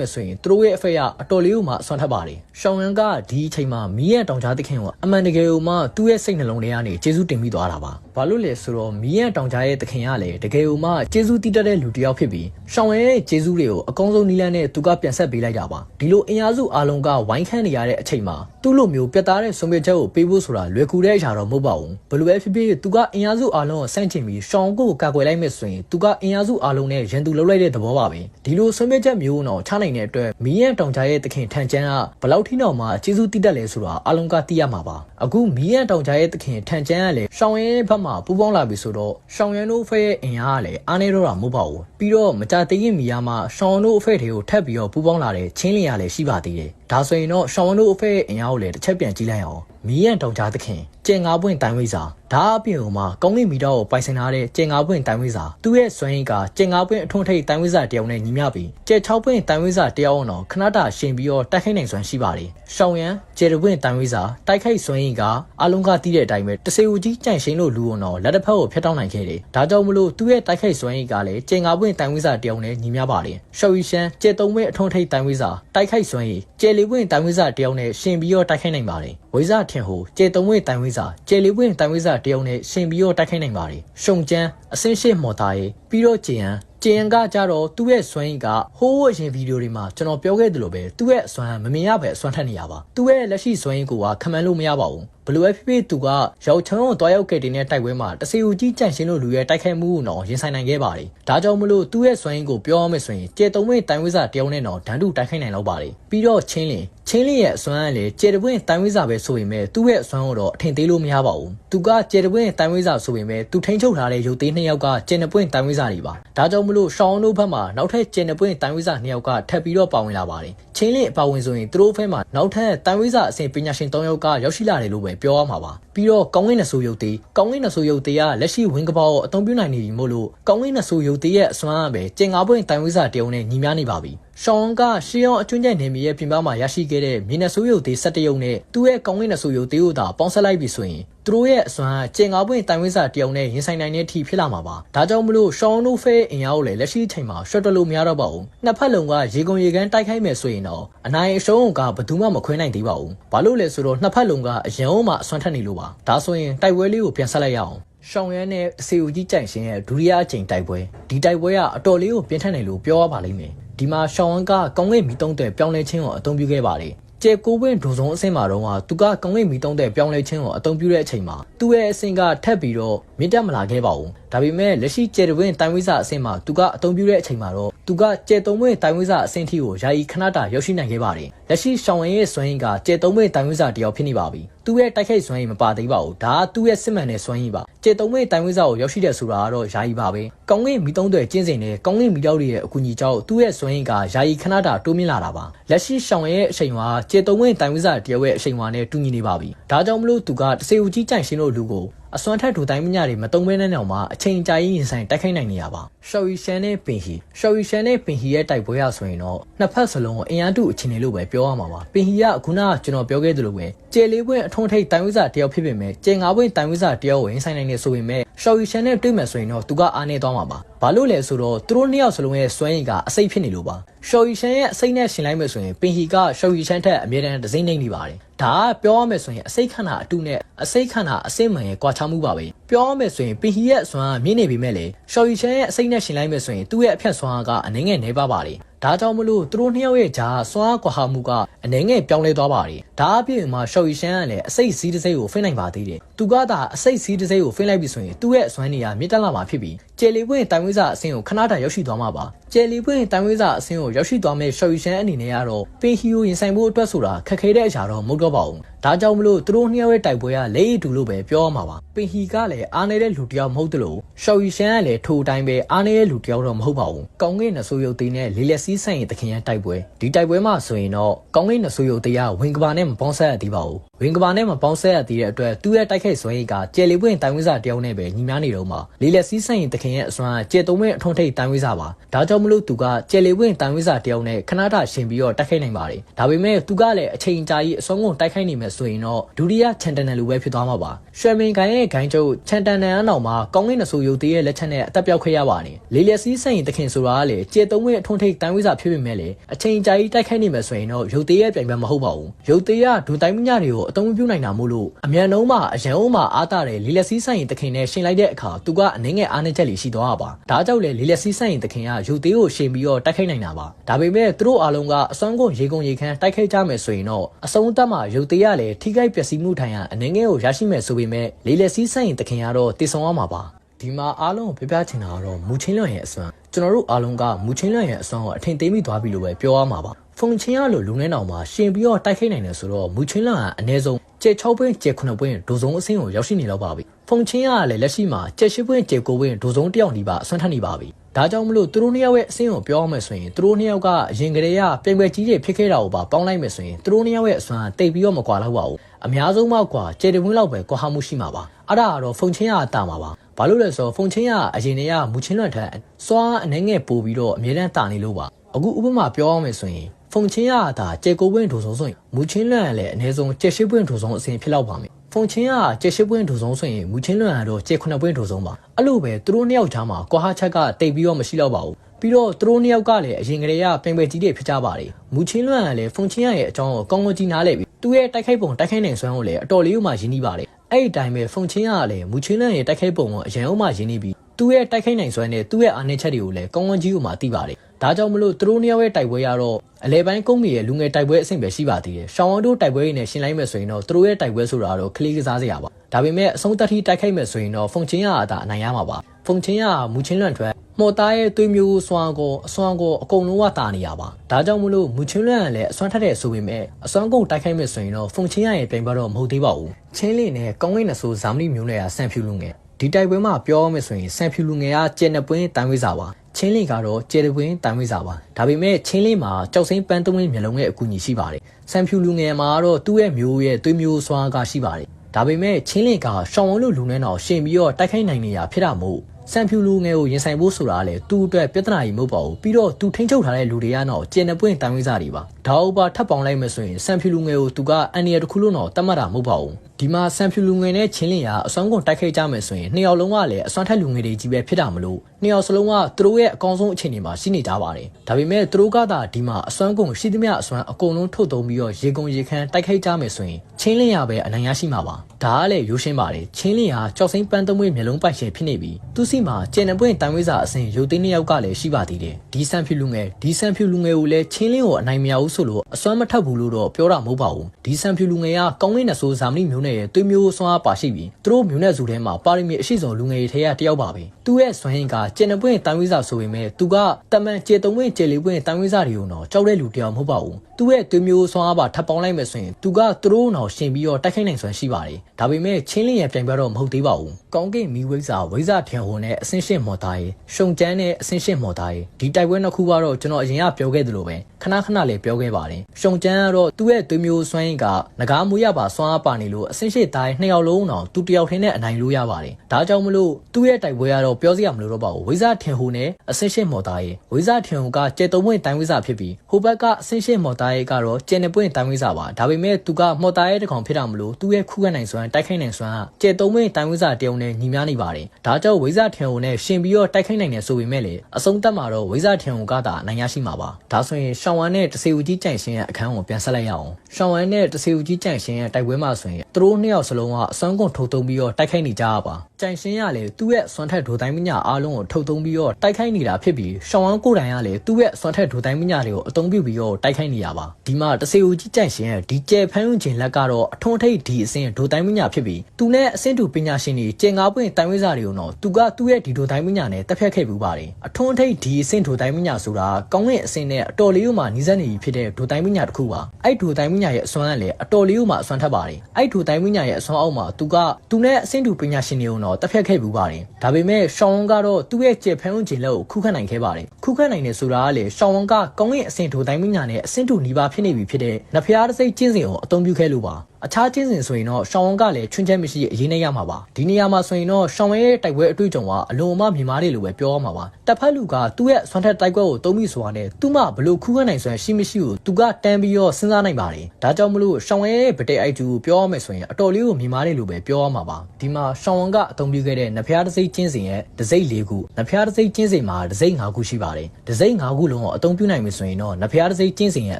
ယ်ဆိုရင်သူတို့ရဲ့အဖေကအတော်လေးကိုမှအဆွမ်းထပ်ပါတယ်ရှောင်းရန်ကဒီအချိန်မှာမီးရဲ့တောင်ကြားသခင်ကအမှန်တကယ်ကိုမှသူ့ရဲ့စိတ်နှလုံးထဲကနေကျေးဇူးတင်ပြီးသွားတာပါဘာလို့လဲဆိုတော့မီးရဲ့တောင်ကြားရဲ့သခင်ကလည်းတကယ်ကိုမှကျေးဇူးတည်တတ်တဲ့လူတစ်ယောက်ဖြစ်ပြီးရှောင်းရန်ရဲ့ကျေးဇူးတွေကိုအကောင်းဆုံးနီးလန်းနဲ့သူကပြန်ဆက်ပေးလိုက်တာပါဒီလိုအင်အားစုအားလုံးကဝိုင်းခန့်နေရတဲ့အချိန်မှာသူ့လိုမျိုးပြတ်သားတဲ့ဆုံးဖြတ်ချက်ကိုပေးဖို့ဆိုတာလွယ်ကူတဲ့အရာတော့မဟုတ်ပါဘူးဘယ်လိုပဲဖြစ်ဖြစ်သူကအင်အားစုအားလုံးကိုစန့်ကျင်ပြီးရှောင်းကိုကာကွယ်လိုက်မယ်ဆိုရင်သူကအင်အားစုအားလုံးနဲ့ရန်သူလှုပ်လိုက်တဲ့သဘောပါပဲဒီလိုဆုံးဖြတ်ချက်မျိုးတော့ချနိုင်တဲ့အတွက်မီးရန်တောင်ကြားရဲ့တခင်ထန်ချမ်းကဘလောက်ထိနောက်မှကျေးဇူးတည်တတ်လဲဆိုတာအားလုံးကသိရမှာပါအခုမီးရန်တောင်ကြားရဲ့တခင်ထန်ချမ်းကလည်းရှောင်းရဲဘက်မှာပူးပေါင်းလာပြီဆိုတော့ရှောင်းရန်တို့ဖဲရဲ့အင်အားကလည်းအားနေတော့တာမဟုတ်ပါဘူးပြီးတော့မကြသေးခင်မီယာမှာရှောင်းတို့အဖဲတွေကိုထပ်ပြီးတော့ပူးပေါင်းလာတဲ့ချင်းလျာလည်းရှိပါသေးတယ် ဒါဆိုရင်တော့ရှောင်းတို့အဖဲရဲ့အင်အားကိုလည်းတစ်ချက်ပြန်ကြည့်လိုက်အောင်မီးရန်တောင်ကြားသခင်ကျင်ငါပွင့်တိုင်ဝိစာဒါအပြင်ဟိုမှာကောင်းကင်မီတာကိုပိုင်ဆိုင်ထားတဲ့ကျင်ငါပွင့်တိုင်ဝိစာသူ့ရဲ့စွမ်းရည်ကကျင်ငါပွင့်အထွန်းထိပ်တိုင်ဝိစာတယောက်နဲ့ညီမျှပြီးကျဲ6ပွင့်တိုင်ဝိစာတယောက်အောင်တော့ခဏတာရှင်ပြီးတော့တိုက်ခိုက်နိုင်စွမ်းရှိပါတယ်ရှောင်းရန်ကျဲတပွင့်တိုင်ဝိစာတိုက်ခိုက်စွမ်းရည်ကအလုံးကတီးတဲ့အတိုင်းပဲတစေဦးကြီးကြန့်ရှင်းလို့လူအောင်တော့လက်တစ်ဖက်ကိုဖျက်တောင်းနိုင်ခဲ့တယ်ဒါကြောင့်မလို့သူ့ရဲ့တိုက်ခိုက်စွမ်းရည်ကလည်းကျင်ငါပွင့်တိုင်ဝိစာတယောက်နဲ့ညီမျှပါတယ်ရှော်ရီရှန်ကျဲ3ပွင့်အထွန်းထိပ်တိုင်ဝိစာတိုက်ခိုက်စွမ်းရည်ကျဲ4ပွင့်တိုင်ဝိစာတယောက်နဲ့ရှင်ပြီးတော့တိုက်ခိုက်နိုင်ပါတယ်ဝိစာထင်ဟိုကျဲ3ပွင့်တိုင်ဝိစာကျဲ4ပွင့်တိုင်ဝိစာတယောက်နဲ့ရှင်ပြီးတော့တိုက်ခိုက်နိုင်ပါတယ်ရှုံကျန်းအစင်းရှိမော်သားရဲ့ပြီးတော့ကျင်ဟန်ကျင်ကကြတော့သူ့ရဲ့စွမ်းရည်ကဟိုးအရင်ဗီဒီယိုတွေမှာကျွန်တော်ပြောခဲ့သလိုပဲသူ့ရဲ့အစွမ်းမမြင်ရပဲအစွမ်းထက်နေရပါသူ့ရဲ့လက်ရှိစွမ်းရည်ကိုကခံမှန်းလို့မရပါဘူး ဘလူး FP သူကရောက်ချောင်းကိုတွားရောက်ခဲ့တဲ့တိုက်ပွဲမှာတစီဦးကြီးကြန့်ရှင်းလို့လူရဲ့တိုက်ခိုက်မှုကိုတော့ရင်ဆိုင်နိုင်ခဲ့ပါတယ်ဒါကြောင့်မလို့သူ့ရဲ့စွမ်းရည်ကိုပြောရမယ်ဆိုရင်ကျေတုံးဝင်းတိုင်ဝိစာတယောက်နဲ့တော့ဒန်းတူတိုက်ခိုက်နိုင်လောက်ပါတယ်ပြီးတော့ချင်းလင် ချင်းလင်းရဲ့အစွမ်းကလည်းကျေတပွင့်တိုင်ဝိစာပဲဆိုပေမဲ့သူ့ရဲ့အစွမ်းကိုတော့အထင်သေးလို့မရပါဘူးသူကကျေတပွင့်တိုင်ဝိစာဆိုပေမဲ့သူထိန်းချုပ်ထားတဲ့ရုပ်သေးနှစ်ယောက်ကကျေနပွင့်တိုင်ဝိစာတွေပါဒါကြောင့်မလို့ရှောင်းတို့ဘက်မှာနောက်ထပ်ကျေနပွင့်တိုင်ဝိစာနှစ်ယောက်ကထပ်ပြီးတော့ပါဝင်လာပါတယ်ချင်းလင်းအပါဝင်ဆိုရင်သူတို့ဖဲမှာနောက်ထပ်တိုင်ဝိစာအဆင့်ပညာရှင်၃ယောက်ကရောက်ရှိလာတယ်လို့ပဲပြောရမှာပါ ပြီးတော့ကောင်းကင်နဆူရုပ်သေးကောင်းကင်နဆူရုပ်သေးကလက်ရှိဝင်းကပောက်ကိုအသုံးပြုနိုင်နေပြီမို့လို့ကောင်းကင်နဆူရုပ်သေးရဲ့အစွမ်းအပဲကျင်ငါပွင့်တိုင်ဝိစာတရုံနဲ့ညီမျှနေပါပြီရှောင်းကရှီယောင်အကျွန်းကျန်နေမီရဲ့ပြင်ပမှာရရှိခဲ့တဲ့မြေနဆူရုပ်သေး၁၁ရုပ်နဲ့သူ့ရဲ့ကောင်းကင်နဆူရုပ်သေးကိုသာပေါင်းဆက်လိုက်ပြီဆိုရင် သူတို့ရဲ့အစွမ်းကျင်ငါပွင့်တိုင်ဝိစာတရုံနဲ့ရင်ဆိုင်နိုင်တဲ့အထိဖြစ်လာမှာပါဒါကြောင့်မလို့ရှောင်းတို့ဖဲအင်အားကိုလည်းလက်ရှိအချိန်မှာရှော့တလို့မရတော့ပါဘူးနှစ်ဖက်လုံးကရေကုန်ရေကန်းတိုက်ခိုက်မယ်ဆိုရင်တော့အနိုင်အရှုံးကဘယ်သူမှမခွဲနိုင်သေးပါဘူးဘာလို့လဲဆိုတော့နှစ်ဖက်လုံးကအရန်အောင်မှအစွမ်းထက်နေလို့ပါဒါဆိုရင်တိုက်ပွဲလေးကိုပြန်ဆက်လိုက်ရအောင်ရှောင်းရဲနဲ့အစီအူကြီးကြိုင်ရှင်ရဲ့ဒုတိယအကြိမ်တိုက်ပွဲဒီတိုက်ပွဲကအတော်လေးကိုပြင်းထန်တယ်လို့ပြောရပါလိမ့်မယ်ဒီမှာရှောင်းဝမ်ကကောင်းကင်မီတုံးတဲ့ပြောင်းလဲခြင်းကိုအသုံးပြုခဲ့ပါတယ် ကျေကိုဝင်းဒုံဆုံးအဆင့်မှာတော့သူကကောင်းကင်မီတုံးတဲ့ပြောင်းလဲခြင်းကိုအသုံးပြုတဲ့အချိန်မှာသူ့ရဲ့အဆင့်ကထက်ပြီးတော့မြင့်တက်မလာခဲ့ပါဘူးဒါပေမဲ့လက်ရှိကျေတဝင်းတိုင်ဝိစာအဆင့်မှာသူကအသုံးပြုတဲ့အချိန်မှာတော့သူကကျေသုံးဝင်းတိုင်ဝိစာအဆင့်ထိကိုယာယီခဏတာရောက်ရှိနိုင်ခဲ့ပါတယ်လက်ရှိရှောင်းဝင်ရဲ့စွမ်းရည်ကကျေသုံးဝင်းတိုင်ဝိစာတယောက်ဖြစ်နေပါပြီ သူ့ရဲ့တိုက်ခိုက်စွမ်းရည်မပါသေးပါဘူးဒါကသူ့ရဲ့စစ်မှန်တဲ့စွမ်းရည်ပါကျေသုံးဝင်းတိုင်ဝိစာကိုရောက်ရှိတဲ့ဆိုတာကတော့ယာယီပါပဲကောင်းကင်မီတုံးတွေကျင်းစင်နဲ့ကောင်းကင်မီတောက်တွေရဲ့အကူအညီကြောင့်သူ့ရဲ့စွမ်းရည်ကယာယီခဏတာတိုးမြင့်လာတာပါလက်ရှိရှောင်းဝင်ရဲ့အချိန်မှာကျေသုံးဝင်းတိုင်ဝိစာတယောက်ရဲ့အချိန်မှာနဲ့တူညီနေပါပြီဒါကြောင့်မလို့သူကတစေဦးကြီးကြိုင်ရှင်းလို့လူကိုအစွမ်းထက်ဒူတိုင်းမညတွေမတုံးမဲနဲ့အောင်မှာအချိန်ကြာရင်ရင်ဆိုင်တိုက်ခိုက်နိုင်နေရပါရှော်ရီရှန်နဲ့ပင်ဟီရှော်ရီရှန်နဲ့ပင်ဟီရဲ့တိုက်ပွဲရဆိုရင်တော့နှစ်ဖက်စလုံးကိုအင်အားတူအခြေအနေလို့ပဲပြောရမှာပါပင်ဟီကခုနကကျွန်တော်ပြောခဲ့သလိုပဲကျေလေးပွင့်အထုံးထိပ်တိုင်ဝိစာတယောက်ဖြစ်ပေမဲ့ကျေငါးပွင့်တိုင်ဝိစာတယောက်ကိုရင်ဆိုင်နိုင်နေဆိုပေမဲ့ရှော်ရီရှန်နဲ့တွေ့မယ်ဆိုရင်တော့သူကအားနေသွားမှာပါ ဘာလို့လဲဆိုတော့သူတို့နှစ်ယောက်စလုံးရဲ့စွမ်းရည်ကအစိတ်ဖြစ်နေလို့ပါရှော်ရီရှန်ရဲ့အစိတ်နဲ့ရှင်လိုက်မယ်ဆိုရင်ပင်ဟီကရှော်ရီရှန်ထက်အမြဲတမ်းဒစိမ့်နေနေပါတယ်ဒါကပြောရမယ်ဆိုရင်အစိတ်ခန္ဓာအတုနဲ့အစိတ်ခန္ဓာအစိတ်မှန်ရဲ့ကွာခြားမှုပါပဲ ပြောရမယ်ဆိုရင်ပင်ဟီရဲ့အစွမ်းကမြင့်နေပြီမဲ့လေရှော်ရီရှန်ရဲ့အစိတ်နဲ့ရှင်လိုက်မယ်ဆိုရင်သူ့ရဲ့အဖြတ်စွမ်းကအနည်းငယ်နေပါပါလေဒါကြောင့်မလို့သူတို့နှစ်ယောက်ရဲ့ဂျာစွမ်းကွာဟာမှုကအနှဲငယ်ပြောင်းလဲသွားပါတယ်ဒါအပြင်မှာရှော်ရီရှန်ကလည်းအစိတ်စီးတစ်စိတ်ကိုဖိနိုင်ပါသေးတယ်သူကသာအစိတ်စီးတစ်စိတ်ကိုဖိလိုက်ပြီဆိုရင်သူ့ရဲ့အစွမ်းနေရမြင့်တက်လာမှာဖြစ်ပြီးကျယ်လီပွင့်တိုင်ဝိဇအဆင့်ကိုခဏတာရောက်ရှိသွားမှာပါကျယ်လီပွင့်တိုင်ဝိဇအဆင့်ကိုရောက်ရှိသွားမဲ့ရှော်ရီရှန်အနေနဲ့ကတော့ပင်ဟီယိုရင်ဆိုင်ဖို့အတွက်ဆိုတာခက်ခဲတဲ့အရာတော့မဟုတ်တော့ပါဘူးဒါကြောင့်မလို့သူတို့နှစ်ယောက်ရဲ့တိုက်ပွဲကလက်ရည်တူလို့ပဲပြောရမှာပါပင်ဟီကလည်းအားနေတဲ့လူတစ်ယောက်မဟုတ်တယ်လို့ရှော်ရီရှန်ကလည်းထိုအတိုင်းပဲအားနေတဲ့လူတစ်ယောက်တော့မဟုတ်ပါဘူးကောင်းကင်နဆိုးရုပ်သေးနဲ့လေးလက်စီးဆိုင်ရင်တခင်ရတိုက်ပွဲဒီတိုက်ပွဲမှာဆိုရင်တော့ကောင်းကင်နဆိုးရုပ်သေးကဝင်ကဘာနဲ့မပေါင်းဆက်ရသေးပါဘူးဝင်ကဘာနဲ့မပေါင်းဆက်ရသေးတဲ့အတွက်သူ့ရဲ့တိုက်ခိုက်စွမ်းရည်ကကျယ်လီပွင့်တိုင်ဝိဇတယောက်နဲ့ပဲညီများနေတော့မှာလေးလက်စီးဆိုင်ရင်တခင်ရဲ့အစွမ်းကကျယ်သုံးမဲ့အထွန်းထိပ်တိုင်ဝိဇပါဒါကြောင့်မလို့သူကကျယ်လီပွင့်တိုင်ဝိဇတယောက်နဲ့ခဏတာရှင်ပြီးတော့တိုက်ခိုက်နိုင်ပါတယ်ဒါပေမဲ့သူကလည်းအချိန်ကြာကြီးအစွမ်းကုန်တိုက်ခိုက်နေမယ်ဆိုရင်တော့ဒုတိယချန်တန်နယ်လိုပဲဖြစ်သွားမှာပါရွှေမင်ခိုင်ရဲ့ဂိုင်းကျုပ်ချန်တန်နယ်အနောက်မှာကောင်းကင်နဆိုးရုပ်သေးရဲ့လက်ချက်နဲ့အသက်ပြောက်ခဲ့ရပါတယ်လေးလက်စီးဆိုင်ရင်တခင်ဆိုတာကလည်းကျယ်သုံးမဲ့အထွန်းထိပ်တိုင်ဝိဇဖြစ်ပေမဲ့လည်းအချိန်ကြာကြီးတိုက်ခိုက်နေမယ်ဆိုရင်တော့ရုပ်သေးရဲ့ပြိုင်ပွဲမဟုတ်ပါဘူးရုပ်သေးကဒုတိုင်မညတွေကိုအသုံးမပြုနိုင်တာမို့လို့အမြန်နှုံးမှာအရန်အုံးမှာအားတာတဲ့လေးလက်စီးဆိုင်ရင်တခင်နဲ့ရှင်လိုက်တဲ့အခါသူကအနေငယ်အားနည်းချက်လေးရှိသွားတာပါဒါကြောင့်လေလေးလက်စီးဆိုင်ရင်တခင်ကရုပ်သေးကိုရှင်ပြီးတော့တိုက်ခိုက်နိုင်တာပါဒါပေမဲ့သူတို့အားလုံးကအစွမ်းကုန်ရေကုန်ရေခမ်းတိုက်ခိုက်ကြမယ်ဆိုရင်တော့အစုံတက်မှာရုပ်သေးရလည်းထိခိုက်ပျက်စီးမှုထိုင်ရအနေငယ်ကိုရရှိမယ်ဆိုပေမဲ့လေးလက်စီးဆိုင်ရင်တခင်ကတော့တည်ဆောင်ရမှာပါဒီမှာအားလုံးကိုပြပြချင်တာကတော့မူချင်းလွန်ရဲ့အစွမ်းကျွန်တော်တို့အားလုံးကမူချင်းလွန်ရဲ့အစွမ်းကိုအထင်သေးမိသွားပြီလို့ပဲပြောရမှာပါဖုန်ချင်းရလို့လူငင်းတောင်မှာရှင်ပြီးတော့တိုက်ခိုက်နိုင်တယ်ဆိုတော့မူချင်းလွန်ကအနည်းဆုံးကျဲ6ပွင့်ကျဲ9ပွင့်ဒိုစုံအဆင့်ကိုရောက်ရှိနေတော့ပါပြီဖုန်ချင်းရကလည်းလက်ရှိမှာကျဲ10ပွင့်ကျဲ9ပွင့်ဒိုစုံတယောက်ဒီပါအစွမ်းထက်နေပါပြီ ဒါကြောင့်မလို့သူတို့နှစ်ယောက်ရဲ့အဆင့်ကိုပြောရမယ်ဆိုရင်သူတို့နှစ်ယောက်ကအရင်ကတည်းကပြင်ပွဲကြီးတွေဖြစ်ခဲ့တာကိုပါပေါင်းလိုက်မယ်ဆိုရင်သူတို့နှစ်ယောက်ရဲ့အစွမ်းတိတ်ပြီးတော့မကွာတော့ပါဘူးအများဆုံးမှကွာကျဲတပွင့်လောက်ပဲကွာဟမှုရှိမှာပါအဲ့ဒါကတော့ဖုန်ချင်းရကတာမှာပါဘာလို့လဲဆိုတော့ဖုန်ချင်းကအရင်တည်းကမူချင်းလွတ်ထက်စွာအနေငယ်ပို့ပြီးတော့အမြဲတမ်းတာနေလို့ပါအခုဥပမာပြောရမယ်ဆိုရင်ဖုန်ချင်းရတာကျေကိုပွင့်ဒိုဆုံးဆိုရင်မူချင်းလွတ်လည်းအနည်းဆုံးကျေရှိပွင့်ဒိုဆုံးအစဉ်ဖြစ်လောက်ပါမယ် ဖုန်ချင်းကကျေရှိပွင့်ဒိုဆုံးဆိုရင်မူချင်းလွတ်ကတော့ကျေ9ပွင့်ဒိုဆုံးပါအဲ့လိုပဲသူတို့နှစ်ယောက်ကြားမှာကွာဟာချက်ကတိတ်ပြီးတော့မရှိတော့ပါဘူးပြီးတော့သူတို့နှစ်ယောက်ကလည်းအရင်ကတည်းကပင်ပယ်ကြီးတွေဖြစ်ကြပါတယ်မူချင်းလွန်ကလည်းဖုန်ချင်းရရဲ့အကြောင်းကိုကောင်းကောင်းကြီးနားလည်ပြီးသူ့ရဲ့တိုက်ခိုက်ပုံတိုက်ခိုက်နိုင်စွမ်းကိုလည်းအတော်လေးဥမှရင်းနှီးပါတယ်အဲ့ဒီတိုင်းပဲဖုန်ချင်းရကလည်းမူချင်းလွန်ရဲ့တိုက်ခိုက်ပုံကိုအရင်ဥမှရင်းနှီးပြီးသူ့ရဲ့တိုက်ခိုက်နိုင်စွမ်းနဲ့သူ့ရဲ့အာဏာချက်တွေကိုလည်းကောင်းကောင်းကြီးဥမှသိပါတယ် ဒါကြောင့်မလို့သူတို့နှစ်ယောက်ရဲ့တိုက်ပွဲရတော့အလဲပိုင်းကုန်းမီရဲ့လူငယ်တိုက်ပွဲအဆင့်ပဲရှိပါသေးတယ်။ရှောင်းဝမ်တို့တိုက်ပွဲတွေနဲ့ရှင်းလိုက်မယ်ဆိုရင်တော့သူတို့ရဲ့တိုက်ပွဲဆိုတာတော့ကလေးကစားစရာပါ။ဒါပေမဲ့အဆုံးသတ်ထိတိုက်ခိုက်မယ်ဆိုရင်တော့ဖုန်ချင်းရအသာအနိုင်ရမှာပါ။ဖုန်ချင်းရမူချင်းလွန့်ထွက်မော်သားရဲ့သွေးမျိုးစွမ်းကိုအစွမ်းကိုအကုန်လုံးဝတာနေရပါ။ဒါကြောင့်မလို့မူချင်းလွန့်ကလည်းအစွမ်းထက်တဲ့ဆိုပေမဲ့အစွမ်းကုန်တိုက်ခိုက်မယ်ဆိုရင်တော့ဖုန်ချင်းရရဲ့ပြိုင်ပွဲတော့မဟုတ်သေးပါဘူး။ချင်းလေးနဲ့ကောင်းကင်နဆိုဇာမနီမျိုးနဲ့ဆန်ဖြူလူငယ် ဒီတိုက်ပွဲမှာပြောရမယ်ဆိုရင်ဆန်ဖြူလူငယ်ကကျဲနှစ်ပွင့်တန်ဝိစာပါချင်းလင်ကတော့ကျဲတပွင့်တန်ဝိစာပါဒါပေမဲ့ချင်းလင်မှာကြောက်စိမ့်ပန်းသုံးင်းမျက်လုံးရဲ့အကူအညီရှိပါတယ်ဆန်ဖြူလူငယ်မှာကတော့သူ့ရဲ့မျိုးရဲ့သွေးမျိုးစွာကရှိပါတယ်ဒါပေမဲ့ချင်းလင်ကရှောင်းဝန်းလိုလူနှဲတော်ရှင်ပြီးတော့တိုက်ခိုက်နိုင်နေရဖြစ်တာမို့ စံဖြူလူငယ်ကိုရင်ဆိုင်ဖို့ဆိုတာလေသူ့အတွက်ပြဿနာကြီးမဟုတ်ပါဘူးပြီးတော့သူထိန်းချုပ်ထားတဲ့လူတွေကတော့ကျင်နေပွင့်တန်ဝိစာတွေပါဒါဥပါထပ်ပေါင်းလိုက်မယ်ဆိုရင်စံဖြူလူငယ်ကိုသူကအန်နီရတစ်ခုလုံးတော့တတ်မှတ်တာမဟုတ်ပါဘူးဒီမှာစံဖြူလူငယ်နဲ့ချင်းလင်ရအစွမ်းကုန်တိုက်ခိုက်ကြမယ်ဆိုရင်နှစ်ယောက်လုံးကလည်းအစွမ်းထက်လူငယ်တွေကြီးပဲဖြစ်တာမလို့နှစ်ယောက်စလုံးကသူတို့ရဲ့အကောင်းဆုံးအခြေအနေမှာရှိနေကြပါတယ်ဒါပေမဲ့သူတို့ကသာဒီမှာအစွမ်းကုန်ရှိသမျှအစွမ်းအကုန်လုံးထုတ်သုံးပြီးတော့ရေကုန်ရေခမ်းတိုက်ခိုက်ကြမယ်ဆိုရင်ချင်းလင်ရပဲအနိုင်ရရှိမှာပါဒါကလည်းရိုးရှင်းပါတယ်ချင်းလင်ရကြောက်စိမ့်ပန်းသမွေးမျိုးလုံးပိုက်ရှင်ဖြစ်နေပြီးသူစီမှာကျင်နပွင့်တန်ဝိစာအစဉ်ရုပ်သိမ်းနှစ်ယောက်ကလည်းရှိပါသေးတယ်ဒီစံဖြူလူငယ်ဒီစံဖြူလူငယ်ကိုလည်းချင်းလင်းကိုအနိုင်မရဘူးဆိုလို့အစွမ်းမထပ်ဘူးလို့တော့ပြောတာမဟုတ်ပါဘူးဒီစံဖြူလူငယ်ကကောင်းကင်နဆိုးဇာမနီမျိုးနဲ့ရဲ့သွေးမျိုးစွမ်းအားပါရှိပြီးသူတို့မျိုးနဲ့စုထဲမှာပါရမီအရှိဆုံးလူငယ်တွေထဲကတယောက်ပါပဲသူ့ရဲ့စွမ်းရည်ကကျင်နပွင့်တန်ဝိစာဆိုပေမဲ့သူကတမန်ကျေတုံပွင့်ကျေလီပွင့်တန်ဝိစာတွေကိုတော့ကြောက်တဲ့လူတယောက်မဟုတ်ပါဘူးသူ့ရဲ့သွေးမျိုးစွမ်းအားပါထပ်ပေါင်းလိုက်မယ်ဆိုရင်သူကသူတို့တော့ရှင်ပြီးတော့တိုက်ခိုက်နိုင်စွမ်းရှိပါတယ် ဒါပေမဲ့ချင်းလင်းရဲ့ပြိုင်ပွဲတော့မဟုတ်သေးပါဘူးကောင်းကင်မီဝိစာဝိစာထင်ဟိုနဲ့အစင်းရှင်းမော်တာရေရှုံကျန်းနဲ့အစင်းရှင်းမော်တာရေဒီတိုက်ပွဲနှစ်ခုကတော့ကျွန်တော်အရင်ကပြောခဲ့သလိုပဲခဏခဏလေးပြောခဲ့ပါတယ်ရှုံကျန်းကတော့သူ့ရဲ့သွေးမျိုးစွမ်းရည်ကငကားမူရပါစွမ်းအားပါနေလို့အစင်းရှိတိုင်းနှစ်ယောက်လုံးတော့သူတယောက်ထင်းနဲ့အနိုင်လို့ရပါတယ်ဒါကြောင့်မလို့သူ့ရဲ့တိုက်ပွဲကတော့ပြောစရာမလိုတော့ပါဘူးဝိစာထင်ဟိုနဲ့အစင်းရှင်းမော်တာရေဝိစာထင်ဟိုကကျေတုံးပွင့်တိုင်းဝိစာဖြစ်ပြီးဟိုဘက်ကအစင်းရှင်းမော်တာရေကတော့ကျန်နေပွင့်တိုင်းဝိစာပါဒါပေမဲ့သူကမော်တာရေတကောင်ဖြစ်တာမလို့သူ့ရဲ့ခုခံနိုင်စွမ်းတိုက်ခိုက်နိုင်စွမ်းကကျဲသုံးမင်းတိုင်းဝိဇာတရုံနဲ့ညီများနေပါတယ်ဒါကြောင့်ဝိဇာထံုံနဲ့ရှင်ပြီးတော့တိုက်ခိုက်နိုင်တယ်ဆိုပေမဲ့လေအဆုံးသတ်မှာတော့ဝိဇာထံုံကသာနိုင်ရရှိမှာပါဒါဆိုရင်ရှောင်းဝမ်နဲ့တဆေဦးကြီးကြန့်ရှင်ရဲ့အခန်းကိုပြန်ဆက်လိုက်ရအောင်ရှောင်းဝမ်နဲ့တဆေဦးကြီးကြန့်ရှင်ရဲ့တိုက်ပွဲမှာဆိုရင်သူတို့နှစ်ယောက်စလုံးကအစွမ်းကုန်ထုတ်သုံးပြီးတော့တိုက်ခိုက်နေကြရပါကြန့်ရှင်ကလည်းသူ့ရဲ့စွမ်းထက်ဒိုတိုင်းမညာအားလုံးကိုထုတ်သုံးပြီးတော့တိုက်ခိုက်နေတာဖြစ်ပြီးရှောင်းဝမ်ကိုယ်တိုင်ကလည်းသူ့ရဲ့စွမ်းထက်ဒိုတိုင်းမညာတွေကိုအသုံးပြုပြီးတော့တိုက်ခိုက်နေရပါဒီမှာတဆေဦးကြီးကြန့်ရှင်ရဲ့ဒီကျဲဖန်းယွန်ချင်းလက်ကတော့အထွန်းထိပ်ဒီအစင်ဒိုတိုင်းမညာဖြစ်ပြီးသူနဲ့အစင်တူပညာရှင်တွေကျင်ငါပွင့်တိုင်ဝိဇာတွေကိုတော့သူကသူ့ရဲ့ဒီဒိုတိုင်းမညာနဲ့တက်ဖြတ်ခဲ့ပူပါတယ်အထွန်းထိပ်ဒီအစင်ဒိုတိုင်းမညာဆိုတာကောင်းတဲ့အစင်နဲ့အတော်လေးဥမှာနီးစပ်နေပြီဖြစ်တဲ့ဒိုတိုင်းမညာတစ်ခုပါအဲ့ဒိုတိုင်းမညာရဲ့အစွမ်းကလည်းအတော်လေးဥမှာအစွမ်းထက်ပါတယ်အဲ့ဒိုတိုင်းမညာရဲ့အစွမ်းအောက်မှာသူကသူနဲ့အစင်တူပညာရှင်တွေကိုတော့တက်ဖြတ်ခဲ့ပူပါတယ်ဒါပေမဲ့ရှောင်းဝမ်ကတော့သူ့ရဲ့ကျဲဖန်းယွန်ချင်းလက်ကိုခုခတ်နိုင်ခဲ့ပါတယ်ခုခတ်နိုင်တယ်ဆိုတာကလေရှောင်းဝမ်ကကောင်းတဲ့အစင်ဒိုတိုင်းမညာနဲ့အစင်တူနီးပါးဖြစ်နေပြီဖြစ်တဲ့နဖျားတစ်စိတ်ကျင်းစဉ်ကိုအသုံးပြုခဲ့လို့ပါအခြားချင်းစဉ်ဆိုရင်တော့ရှောင်းဝမ်ကလည်းချွန်းချက်မရှိအရေးနဲ့ရမှာပါဒီနေရာမှာဆိုရင်တော့ရှောင်းဝမ်ရဲ့တိုက်ပွဲအတွေ့အကြုံကအလွန်အမမြင်မာတယ်လို့ပဲပြောရမှာပါတပ်ဖက်လူကသူ့ရဲ့ဆွမ်းထက်တိုက်ပွဲကိုသုံးပြီးဆိုတာနဲ့သူ့မှဘလို့ခူးခန့်နိုင်စွမ်းရှိမရှိကိုသူကတန်းပြီးတော့စဉ်းစားနိုင်ပါတယ်ဒါကြောင့်မလို့ရှောင်းဝမ်ရဲ့ဗတိတ်အိုက်တူကိုပြောရမယ်ဆိုရင်အတော်လေးကိုမြင်မာတယ်လို့ပဲပြောရမှာပါဒီမှာရှောင်းဝမ်ကအသုံးပြုခဲ့တဲ့နဖျားတစ်စိတ်ချင်းစဉ်ရဲ့ဒစိတ်၄ခုနဖျားတစ်စိတ်ချင်းစဉ်မှာဒစိတ်၅ခုရှိပါတယ်ဒစိတ်၅ခုလုံးကိုအသုံးပြုနိုင်ပြီဆိုရင်တော့နဖျားတစ်စိတ်ချင်းစဉ်ရဲ့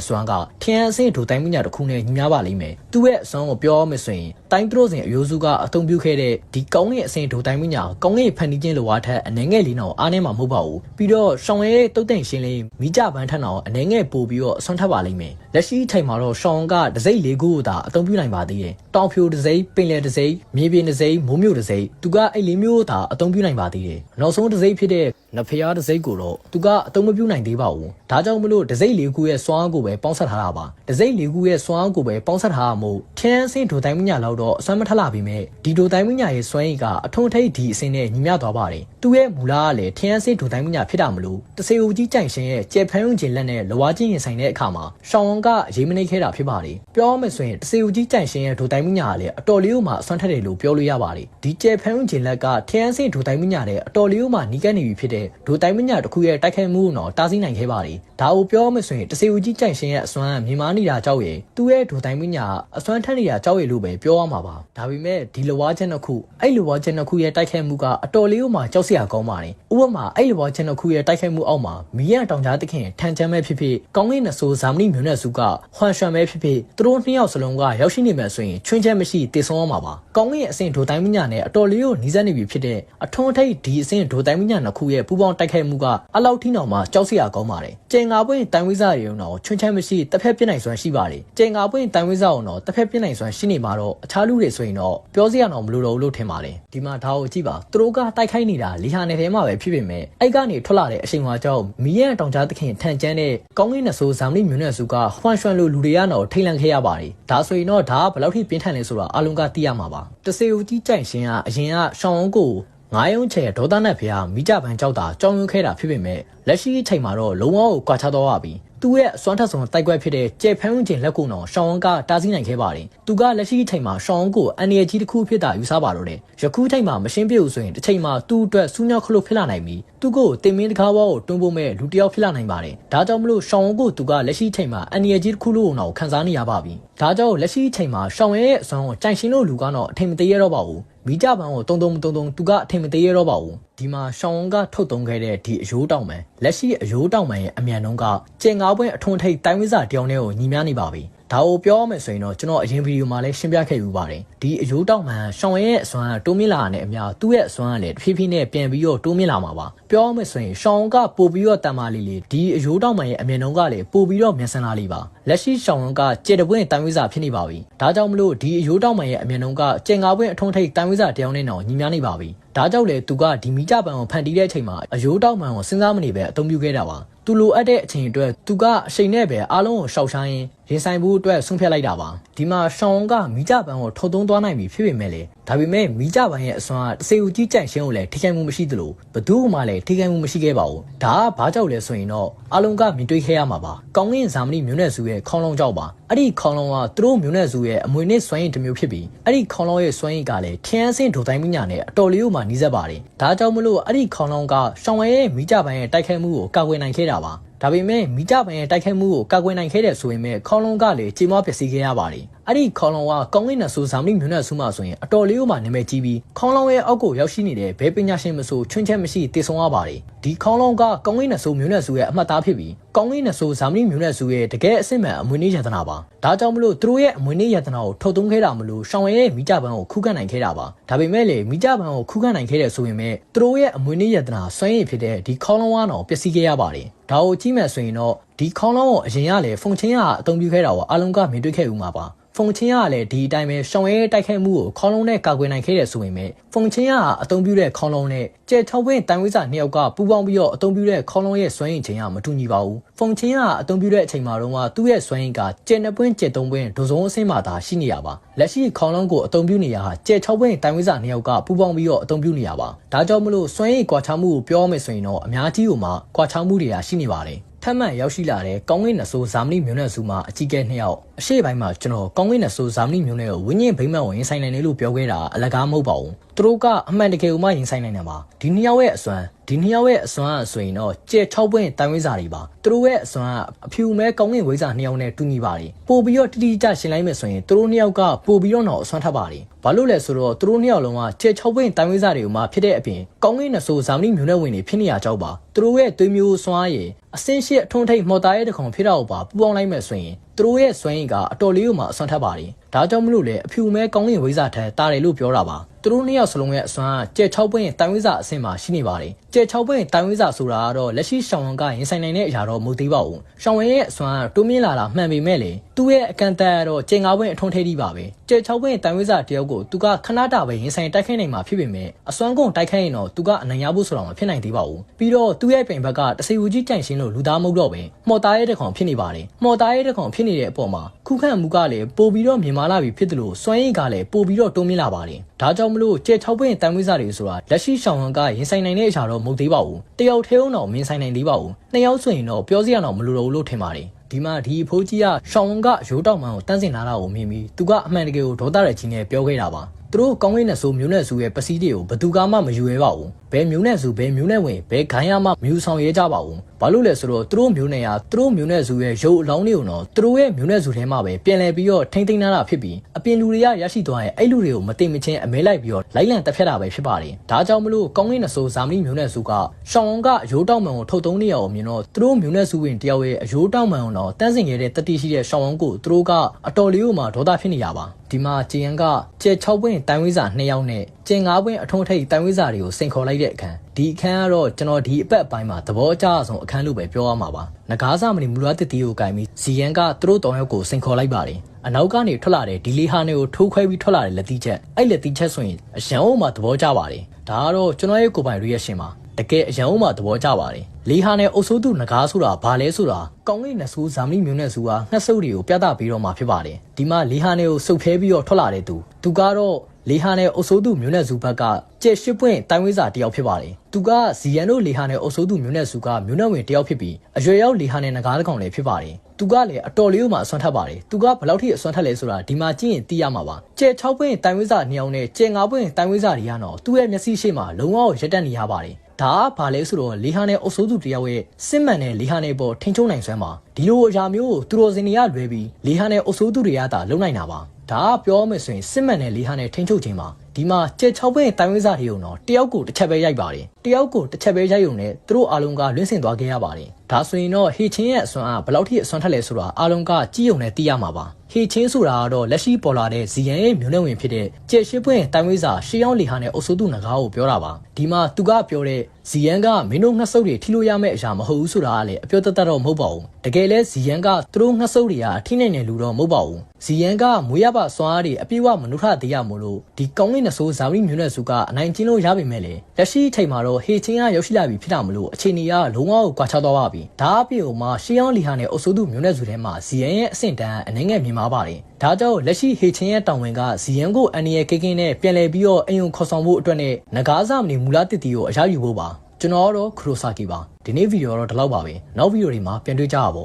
အစွမ်းကထျံအဆင့်ဒိုတိုင်းမညာတစ်ခုနဲ့ညီများပါလိမ့်မယ်သူ့ရဲ့အစွမ်းကိုပြောရမယ်ဆိုရင်တိုင်းသူတို့စဉ်အယိုးစုကအသုံးပြုခဲ့တဲ့ဒီကောင်းရဲ့အဆင့်ဒိုတိုင်းမညာကောင်းရဲ့ဖန်တီးခြင်းလိုအားထက်အနေငယ်လေးတော့အားနေမှာမဟုတ်ပါဘူးပြီးတော့ရှောင်းရဲ့တုတ်တိန်ရှင်းလေးမိကြပန်းထက်တော့အနေငယ်ပို့ပြီးတော့အစွမ်းထပ်ပါလိမ့်မယ်လက်ရှိအချိန်မှာတော့ရှောင်းကဒစိတ်၄ခုကိုသာအသုံးပြုနိုင်ပါသေးတယ်တောင်ဖြိုဒစိတ်ပင်လယ်ဒစိတ်မြေပြင်ဒစိတ်မိုးမြို့ဒစိတ်သူကအဲ့လေးမျိုးသာအသုံးပြုနိုင်ပါသေးတယ်နောက်ဆုံးဒစိတ်ဖြစ်တဲ့ နဖျားဒစိတ်ကိုတော့သူကအသုံးမပြုနိုင်သေးပါဘူးဒါကြောင့်မလို့ဒစိတ်၄ခုရဲ့စွမ်းအားကိုပဲပေါင်းဆက်ထားတာပါဒစိတ်၄ခုရဲ့စွမ်းအားကိုပဲပေါင်းဆက်ထားတာမို့ထင်းအဆင့်ဒိုတိုင်းမညာလောက်တော့အစွမ်းမထလာပေမဲ့ဒီဒိုတိုင်းမညာရဲ့စွမ်းရည်ကအထုံထိတ်ဒီအဆင့်နဲ့ညီမျှသွားပါတယ်သူ့ရဲ့မူလကလည်းထင်းအဆင့်ဒိုတိုင်းမညာဖြစ်တာမလို့တစေဦးကြီးကြိုင်ရှင်ရဲ့ကြဲဖန်းယုံကျင်လက်နဲ့လဝါချင်းရင်ဆိုင်တဲ့အခါမှာရှောင်းဝမ်ကရေးမနှိခဲ့တာဖြစ်ပါတယ်ပြောရမယ်ဆိုရင်တစေဦးကြီးကြိုင်ရှင်ရဲ့ဒိုတိုင်းမညာကလည်းအတော်လေးကိုမှအစွမ်းထက်တယ်လို့ပြောလို့ရပါတယ်ဒီကြဲဖန်းယုံကျင်လက်ကထင်းအဆင့်ဒိုတိုင်းမညာတဲ့အတော်လေးကိုမှနီးကပ်နေပြီဖြစ်တဲ့ဒိုတိုင်းမညာတစ်ခုရဲ့တိုက်ခိုက်မှုကိုတော့တားဆီးနိုင်ခဲ့ပါတယ်ဒါကိုပြောမယ်ဆိုရင်တစေဦးကြီးကြိုင်ရှင်ရဲ့အစွမ်းမြင်မာနေတာကြောက်ရယ်သူ့ရဲ့ဒိုတိုင်းမညာအစွမ်းထက်နေတာကြောက်ရယ်လို့ပဲပြောရမှာပါဒါပေမဲ့ဒီလဝါချက်နှစ်ခုအဲ့လဝါချက်နှစ်ခုရဲ့တိုက်ခိုက်မှုကအတော်လေးကိုမှကြောက်စရာကောင်းပါတယ်ဥပမာအဲ့လဝါချက်နှစ်ခုရဲ့တိုက်ခိုက်မှုအောက်မှာမီးရတောင်ကြားသခင်ထန်ချမ်းပဲဖြစ်ဖြစ်ကောင်းကင်နဆိုးဇာမနီမျိုးနဲ့စုကဟွမ်ရွှမ်ပဲဖြစ်ဖြစ်သူတို့နှစ်ယောက်စလုံးကရောက်ရှိနေမှဆိုရင်ချွင်းချက်မရှိတည်ဆုံးရမှာပါကောင်းကင်အဆင့်ဒိုတိုင်းမညာနဲ့အတော်လေးကိုနီးစပ်နေပြီဖြစ်တဲ့အထွန်းထိပ်ဒီအဆင့်ဒိုတိုင်းမညာနှစ်ခုရဲ့ပူပေါင်းတိုက်ခိုက်မှုကအလောက်ထိနောင်မှကြောက်စရာကောင်းပါတယ်ကျင်ငါပွင့်တိုင်ဝိဇာရုံတော့ချွင်းချက်မရှိတစ်ဖက်ပြစ်နိုင်စွမ်းရှိပါတယ်ကျင်ငါပွင့်တိုင်ဝိဇာအောင်တော့တစ်ဖက်ပြစ်နိုင်စွမ်းရှိနေမှာတော့အခြားလူတွေဆိုရင်တော့ပြောစရာတော့မလိုတော့ဘူးလို့ထင်ပါတယ်ဒီမှာဒါကိုကြည့်ပါသူတို့ကတိုက်ခိုက်နေတာလီဟာနယ်ထဲမှာပဲဖြစ်ပေမဲ့အဲ့ကနေထွက်လာတဲ့အချိန်မှာကြောက်မီးရန်တောင်ကြားသခင်ထန်ကျန်းတဲ့ကောင်းကင်နဆိုးဇာမနီမျိုးနဲ့စုကဟွမ်ရွှမ်လိုလူတွေကတော့ထိတ်လန့်ခဲ့ရပါတယ်ဒါဆိုရင်တော့ဒါကဘယ်လောက်ထိပြင်းထန်လဲဆိုတာအလုံးကသိရမှာပါတစေဦးကြီးကြိုင်ရှင်ကအရင်ကရှောင်းအောင်ကို ငါးယုံချေဒေါသနဲ့ဖျားမိကြပန်းကြောက်တာကြောင်းရွံ့ခဲ့တာဖြစ်ပေမဲ့လက်ရှိအချိန်မှာတော့လုံးဝကိုကွာခြားတော့ရပြီသူ့ရဲ့အစွမ်းထက်ဆုံးတိုက်ကွက်ဖြစ်တဲ့ကျေဖန်းဝင်ကျင်လက်ကုံတော်ရှောင်းဝမ်ကတားဆီးနိုင်ခဲ့ပါတယ်။သူကလက်ရှိအချိန်မှာရှောင်းဝမ်ကိုအန်ရီကြီးတစ်ခုဖြစ်တာယူဆပါတော့တယ်။ယခုချိန်မှာမရှင်းပြဘူးဆိုရင်တစ်ချိန်မှာသူ့အတွက်စူးညောက်ခလုတ်ဖြစ်လာနိုင်ပြီးသူ့ကိုတင်မင်းတကားဘောကိုတွန်းပို့မဲ့လူတစ်ယောက်ဖြစ်လာနိုင်ပါတယ်။ဒါကြောင့်မလို့ရှောင်းဝမ်ကိုသူကလက်ရှိချိန်မှာအန်ရီကြီးတစ်ခုလို့တော့ခံစားနေရပါပြီ။ဒါကြောင့်လက်ရှိချိန်မှာရှောင်းဝမ်ရဲ့အစွမ်းကိုကြိုင်ရှင်လို့လူကတော့အထင်မသေးရတော့ပါဘူး။ မိကြပန်းကိုတုံတုံတုံတုံသူကအထင်မသေးရတော့ပါဘူးဒီမှာရှောင်းဝမ်ကထုတ်သုံးခဲ့တဲ့ဒီအယိုးတောင်ပန်လက်ရှိအယိုးတောင်ပန်ရဲ့အမြန်နှုန်းကကျင်ငါးပွဲအထွန်းထိပ်တိုင်းဝိဇာတယောက်နဲ့ကိုညီမျှနေပါပြီ ဒါကိုပြောရမယ်ဆိုရင်တော့ကျွန်တော်အရင်ဗီဒီယိုမှာလည်းရှင်းပြခဲ့ယူပါတယ်ဒီအယိုးတောင်မှန်ရှောင်းရဲ့အစွမ်းတိုးမြင့်လာတဲ့အမျှသူ့ရဲ့အစွမ်းကလည်းတဖြည်းဖြည်းနဲ့ပြန်ပြီးတော့တိုးမြင့်လာမှာပါပြောရမယ်ဆိုရင်ရှောင်းကပို့ပြီးတော့တန်မာလေးလေးဒီအယိုးတောင်မှန်ရဲ့အမြင်နှုန်းကလည်းပို့ပြီးတော့မြန်ဆန်လာလေးပါလက်ရှိရှောင်းကကျေတပွင့်တိုင်ဝိဇာဖြစ်နေပါပြီဒါကြောင့်မလို့ဒီအယိုးတောင်မှန်ရဲ့အမြင်နှုန်းကကျင်ငါပွင့်အထုံးထိပ်တိုင်ဝိဇာတယောက်နဲ့တော့ညီမျှနေပါပြီဒါကြောင့်လေသူကဒီမီကြပန်ကိုဖန်တီးတဲ့အချိန်မှာအယိုးတောက်မှန်ကိုစဉ်းစားမနေပဲအသုံးပြုခဲ့တာပါသူလိုအပ်တဲ့အချိန်အတွက်သူကအချိန်နဲ့ပဲအားလုံးကိုရှောက်ဆိုင်ရင်ရင်ဆိုင်ဖို့အတွက်ဆုံးဖြတ်လိုက်တာပါဒီမှာရှောင်းကမိကြပန်းကိုထုတ်သုံးသွားနိုင်ပြီဖြစ်ပေမဲ့လေဒါပေမဲ့မိကြပန်းရဲ့အစွမ်းကတစေဦးကြီးကြန့်ရှင်းကိုလည်းထိခိုက်မှုမရှိသလိုဘသူ့မှလည်းထိခိုက်မှုမရှိခဲ့ပါဘူးဒါကဘာကြောင့်လဲဆိုရင်တော့အားလုံးကမြင်တွေ့ခဲ့ရမှာပါကောင်းကင်ဇာမနီမျိုးနဲ့စုရဲ့ခေါင်းလုံးကြောက်ပါအဲ့ဒီခေါင်းလုံးကသူတို့မျိုးနဲ့စုရဲ့အမွေနဲ့စွမ်းရည်တစ်မျိုးဖြစ်ပြီးအဲ့ဒီခေါင်းလုံးရဲ့စွမ်းရည်ကလည်းထင်းအဆင့်ဒိုတိုင်းမညာနဲ့အတော်လေးကိုမှနီးစပ်ပါတယ်ဒါကြောင့်မလို့အဲ့ဒီခေါင်းလုံးကရှောင်းဝဲရဲ့မိကြပန်းရဲ့တိုက်ခိုက်မှုကိုကာကွယ်နိုင်ခဲ့တာပါ ဒါပေမဲ့မိကြပန်ရဲ့တိုက်ခိုက်မှုကိုကာကွယ်နိုင်ခဲ့တဲ့ဆိုရင်မဲ့ခေါလုံးကလည်းကြေမွားပျက်စီးခဲ့ရပါတယ် အဲ့ဒီခေါလောင်ကကောင်းကင်နဆူဇာမနီမျိုးနွယ်စုမှဆိုရင်အတော်လေးကိုမှနာမည်ကြီးပြီးခေါလောင်ရဲ့အောက်ကိုရောက်ရှိနေတဲ့ဘဲပညာရှင်မဆိုချွင်းချက်မရှိတည်ဆုံရပါတယ်ဒီခေါလောင်ကကောင်းကင်နဆူမျိုးနွယ်စုရဲ့အမှတ်သားဖြစ်ပြီးကောင်းကင်နဆူဇာမနီမျိုးနွယ်စုရဲ့တကယ်အစစ်မှန်အမွေနေ့ယတနာပါဒါကြောင့်မလို့သူတို့ရဲ့အမွေနေ့ယတနာကိုထုတ်သုံးခဲ့တာမလို့ရှောင်းရဲရဲ့မိကြပန်းကိုခုခံနိုင်ခဲ့တာပါဒါပေမဲ့လေမိကြပန်းကိုခုခံနိုင်ခဲ့တဲ့ဆိုရင်ပဲသူတို့ရဲ့အမွေနေ့ယတနာစွမ်းရည်ဖြစ်တဲ့ဒီခေါလောင်ကတော့ပျက်စီးခဲ့ရပါတယ်ဒါကိုကြည့်မယ်ဆိုရင်တော့ဒီခေါင်းလုံးကိုအရင်ကလည်းဖုန်ချင်းကအသုံးပြုခဲ့တာကိုအလုံးကမြင်တွေ့ခဲ့ဦးမှာပါ ဖုန်ချင်းကလည်းဒီအတိုင်းပဲရှောင်းရဲတိုက်ခိုက်မှုကိုခေါင်းလုံးနဲ့ကာကွယ်နိုင်ခဲ့တဲ့ဆိုရင်ပဲဖုန်ချင်းကအသုံးပြုတဲ့ခေါင်းလုံးနဲ့ကျဲ6ဝင်းတန်ဝိစာနှစ်ယောက်ကပူးပေါင်းပြီးတော့အသုံးပြုတဲ့ခေါင်းလုံးရဲ့စွမ်းရည်ချိန်ကမတူညီပါဘူးဖုန်ချင်းကအသုံးပြုတဲ့အချိန်မှာတော့သူ့ရဲ့စွမ်းရည်ကကျဲ2ပွင့်ကျဲ3ပွင့်ဒုစုံအဆင်းမှာသာရှိနေရပါလက်ရှိခေါင်းလုံးကိုအသုံးပြုနေရဟာကျဲ6ပွင့်တန်ဝိစာနှစ်ယောက်ကပူးပေါင်းပြီးတော့အသုံးပြုနေရပါဒါကြောင့်မလို့စွမ်းရည်ကွာခြားမှုကိုပြောရမယ်ဆိုရင်တော့အများကြီးကိုမှကွာခြားမှုတွေကရှိနေပါတယ် ထပ်မံရောက်ရှိလာတဲ့ကောင်းကင်နဆိုးဇာမနီမျိုးနွယ်စုမှာအကြီးကဲနှစ်ယောက်အရှိပိုင်းမှာကျွန်တော်ကောင်းကင်နဆိုးဇာမနီမျိုးနွယ်ကိုဝင်းညင်ဘိမ့်မဝင်ဆိုင်နိုင်တယ်လို့ပြောခဲ့တာအလကားမဟုတ်ပါဘူး သူတို့ကအမှန်တကယ်ဥမရင်ဆိုင်နိုင်တယ်ပါဒီနှစ်ယောက်ရဲ့အစွမ်းဒီနှစ်ယောက်ရဲ့အစွမ်းအဆိုရင်တော့ကျဲ6ပွင့်တိုင်ဝိစာတွေပါသူတို့ရဲ့အစွမ်းအဖြူမဲကောင်းကင်ဝိစာနှစ်ယောက်နဲ့တူညီပါတယ်ပို့ပြီးတော့တိတိကျရှင်းလိုက်မယ်ဆိုရင်သူတို့နှစ်ယောက်ကပို့ပြီးတော့တော့အစွမ်းထပ်ပါတယ်ဘာလို့လဲဆိုတော့သူတို့နှစ်ယောက်လုံးကကျဲ6ပွင့်တိုင်ဝိစာတွေကိုမှဖြစ်တဲ့အပြင်ကောင်းကင်နဆိုးဇာမနီမျိုးနွယ်ဝင်တွေဖြစ်နေရကြောက်ပါသူတို့ရဲ့သွေးမျိုးစွမ်းရည်အစင်းရှိအထွန်းထိပ်မော်တာရဲ့တခုံဖြစ်တော့ပါပူပေါင်းလိုက်မယ်ဆိုရင်သူတို့ရဲ့စွမ်းရည်ကအတော်လေးကိုမှအစွမ်းထပ်ပါတယ်ဒါကြောင့်မလို့လေအဖြူမဲကောင်းကင်ဝိစာထက်တာတယ်လို့ပြောတာပါ သူတို့နှစ်ယောက်စလုံးရဲ့အစွမ်းကကျဲ6ပွင့်တိုင်ဝိစာအဆင့်မှာရှိနေပါတယ် ကျဲ6ပွင့်တိုင်ဝိစာဆိုတာကတော့လက်ရှိရှောင်းဝန်ကရင်ဆိုင်နိုင်တဲ့အရာတော့မဟုတ်သေးပါဘူးရှောင်းဝန်ရဲ့အစွမ်းကတိုးမြင့်လာတာမှန်ပေမဲ့လေသူ့ရဲ့အကန်တက်ကတော့ကျဲ9ပွင့်အထွန်းထိပ်ထိပါပဲကျဲ6ပွင့်တိုင်ဝိစာတယောက်ကိုသူကခဏတာပဲရင်ဆိုင်တိုက်ခိုက်နိုင်မှာဖြစ်ပေမဲ့အစွမ်းကုန်တိုက်ခိုက်ရင်တော့သူကအနိုင်ရဖို့ဆိုတာမဖြစ်နိုင်သေးပါဘူးပြီးတော့သူ့ရဲ့ပြင်ဘက်ကတစီဝကြီးကြန့်ရှင်းလို့လူသားမဟုတ်တော့ပဲမော်တာရဲ့တကောင်ဖြစ်နေပါတယ်မော်တာရဲ့တကောင်ဖြစ်နေတဲ့အပေါ်မှာခုခံမှုကလည်းပိုပြီးတော့မြင်မာလာပြီဖြစ်တယ်လို့စွမ်းရည်ကလည်းပိုပြီးတော့တိုးမြင့်လာပါတယ်ဒါကြောင့်မလို့ကျဲ6ပွင့်တန်ဝိစာတွေဆိုတာလက်ရှိရှောင်းဟန်ကရင်ဆိုင်နိုင်တဲ့အရာတော့မဟုတ်သေးပါဘူးတယောက်ထဲအောင်တော့မင်းဆိုင်နိုင်သေးပါဘူးနှစ်ယောက်ဆိုရင်တော့ပြောစရာတော့မလိုတော့ဘူးလို့ထင်ပါတယ်ဒီမှာဒီအဖိုးကြီးကရှောင်းဝန်ကရိုးတောက်မှန်ကိုတန်းစင်လာတာကိုမြင်ပြီးသူကအမှန်တကယ်ကိုဒေါသရကြီးနဲ့ပြောခဲ့တာပါသူတို့ကောင်းကင်နဲ့ဆိုမျိုးနဲ့ဆိုရဲ့ပစည်းတွေကိုဘသူကမှမယူရဲပါဘူးဘယ်မျိုးနဲ့ဆိုဘယ်မျိုးနဲ့ဝင်ဘယ်ခိုင်းရမှမယူဆောင်ရဲကြပါဘူးဘာလို့လဲဆိုတော့သူတို့မျိုးနဲ့ရသူတို့မျိုးနဲ့ဆိုရဲ့ရုပ်အလောင်းတွေကိုတော့သူတို့ရဲ့မျိုးနဲ့ဆိုထဲမှာပဲပြန်လဲပြီးတော့ထိမ့်သိမ်းထားတာဖြစ်ပြီးအပြင်လူတွေကရရှိသွားရင်အဲ့လူတွေကိုမသိမချင်းအမဲလိုက်ပြီးတော့လိုက်လံတက်ဖြတ်တာပဲဖြစ်ပါတယ်ဒါကြောင့်မလို့ကောင်းကင်နဲ့ဆိုဇာမနီမျိုးနဲ့ဆိုကရှောင်းဝန်ကရိုးတောက်မှန်ကိုထုတ်သုံးနေရအောင်မြင်တော့သူတို့မျိုးနဲ့ဆိုဝင်တယောက်ရဲ့အရိုးတောက်မှန်ကိုတော့တန်းစင်ခဲ့တဲ့တတိရှိတဲ့ရှောင်းဝန်ကိုသူတို့ကအတော်လေးကိုမှဒေါသဖြစ်နေရပါဒီမှာဂျီယန်ကကျဲ6ပွင့်တိုင်ဝိစာ2ယောက်နဲ့ကျင်9ပွင့်အထုံးထိပ်တိုင်ဝိစာတွေကိုစိန်ခေါ်လိုက်တဲ့အခန်း ဒီအခန်းကတော့ကျွန်တော်ဒီအပတ်အပိုင်းမှာသဘောကျဆုံးအခန်းလို့ပဲပြောရမှာပါငကားစမနီမူရတစ်တီကိုကင်ပြီးဇီယန်ကသူတို့တောင်ယောက်ကိုစိန်ခေါ်လိုက်ပါတယ်အနောက်ကနေထွက်လာတဲ့ဒီလီဟာနေကိုထိုးခွဲပြီးထွက်လာတဲ့လက်တီချက်အဲ့လက်တီချက်ဆိုရင်အရန်အောင်မှသဘောကျပါတယ်ဒါကတော့ကျွန်တော်ရဲ့ကိုယ်ပိုင် reaction ပါတကယ်အရန်အောင်မှသဘောကျပါတယ်လီဟာနဲ့အုပ်စိုးသူငကားဆိုတာဘာလဲဆိုတာကောင်းကင်နဆူဇာမနီမျိုးနဲ့ဆူဟာငှက်ဆုပ်တွေကိုပြသပြီးတော့မှဖြစ်ပါတယ်ဒီမှာလီဟာနဲ့ကိုစုပ်ဖဲပြီးတော့ထွက်လာတဲ့သူသူကတော့ လေဟာနဲ့အုပ်စိုးသူမျိုးနဲ့စုဘက်ကကျက်ရှိပွင့်တိုင်ဝိစာတယောက်ဖြစ်ပါတယ်။သူကဇီယန်တို့လေဟာနဲ့အုပ်စိုးသူမျိုးနဲ့စုကမျိုးနဲ့ဝင်တယောက်ဖြစ်ပြီးအရွယ်ရောက်လေဟာနဲ့ငကားတကောင်လည်းဖြစ်ပါတယ်။သူကလည်းအတော်လေးကိုမှအစွမ်းထပ်ပါတယ်။သူကဘယ်လောက်ထိအစွမ်းထပ်လဲဆိုတာဒီမှာကြည့်ရင်သိရမှာပါ။ကျက်6ပွင့်တိုင်ဝိစာနှစ်ယောက်နဲ့ကျက်9ပွင့်တိုင်ဝိစာတွေကတော့သူ့ရဲ့မျက်စိရှိမှလုံးဝရက်တက်နေရပါတယ်။ဒါကဘာလဲဆိုတော့လေဟာနဲ့အုပ်စိုးသူတယောက်ရဲ့စစ်မှန်တဲ့လေဟာနဲ့ပေါ်ထိန်ချုံနိုင်စွမ်းပါဒီလိုအရာမျိုးကိုသူတော်စင်တွေကလွဲပြီးလေဟာနဲ့အုပ်စိုးသူတွေကသာလုံနိုင်တာပါ ဒါကပြောမယ်ဆိုရင်စစ်မှန်တဲ့လေဟာနဲ့ထိန်ချုပ်ခြင်းပါဒီမှာကျဲ6ဘဲတိုင်ဝင်းစားတွေုံတော့တယောက်ကိုတစ်ချက်ပဲရိုက်ပါတယ်တယောက်ကိုတစ်ချက်ပဲရိုက်ုံနဲ့သူတို့အားလုံးကလွင့်စင်သွားခဲ့ရပါတယ်ဒါဆိုရင်တော့ဟေချင်းရဲ့အစွမ်းအားဘယ်လောက်ထိအစွမ်းထက်လဲဆိုတာအားလုံးကကြည့်ုံနဲ့သိရမှာပါ ဟေချင်းဆိုတာကတော့လက်ရှိပေါ်လာတဲ့ဇီယန်ရဲ့မျိုးနဲ့ဝင်ဖြစ်တဲ့ကျဲရှိပွင့်တိုင်ဝင်းစားရှေးအောင်လေဟာနဲ့အုပ်စုသူငကားကိုပြောတာပါဒီမှာသူကပြောတဲ့ဇီယန်ကမင်းတို့ငှက်ဆုပ်တွေထိလို့ရမယ့်အရာမဟုတ်ဘူးဆိုတာကလည်းအပြောတတ်တော့မဟုတ်ပါဘူးတကယ်လဲဇီယန်ကသူတို့ငှက်ဆုပ်တွေကထိနိုင်တယ်လူတော့မဟုတ်ပါဘူးဇီယန်ကမွေးရပါစွမ်းအားတွေအပြည့်အဝမနုထသေးရမို့လို့ဒီကောင်းကင်နဆိုးဇာဝရီမျိုးနဲ့စုကအနိုင်ကျင်းလို့ရပါမယ်လေလက်ရှိအချိန်မှာတော့ဟေချင်းကရောက်ရှိလာပြီဖြစ်တာမလို့အခြေအနေကလုံးဝကိုကွာခြားသွားပါပြီဒါအပြင်မှာရှေးအောင်လီဟာနဲ့အုပ်စိုးသူမျိုးနဲ့စုထဲမှာဇီယန်ရဲ့အဆင့်တန်းအနေငယ်မြင်ပါပါတယ်ဒါကြောင့်လက်ရှိဟေချင်းရဲ့တောင်ဝင်ကဇီယန်ကိုအန်နီရဲ့ကိကင်းနဲ့ပြန်လည်ပြီးတော့အယုံခေါ်ဆောင်ဖို့အတွက်နဲ့ငကားစမနေမူလာတစ်တီကိုအရယူဖို့ပါကျွန်တော်ကတော့ခရိုဆာကီပါဒီနေ့ဗီဒီယိုတော့ဒီလောက်ပါပဲနောက်ဗီဒီယိုတွေမှာပြန်တွေ့ကြရပါ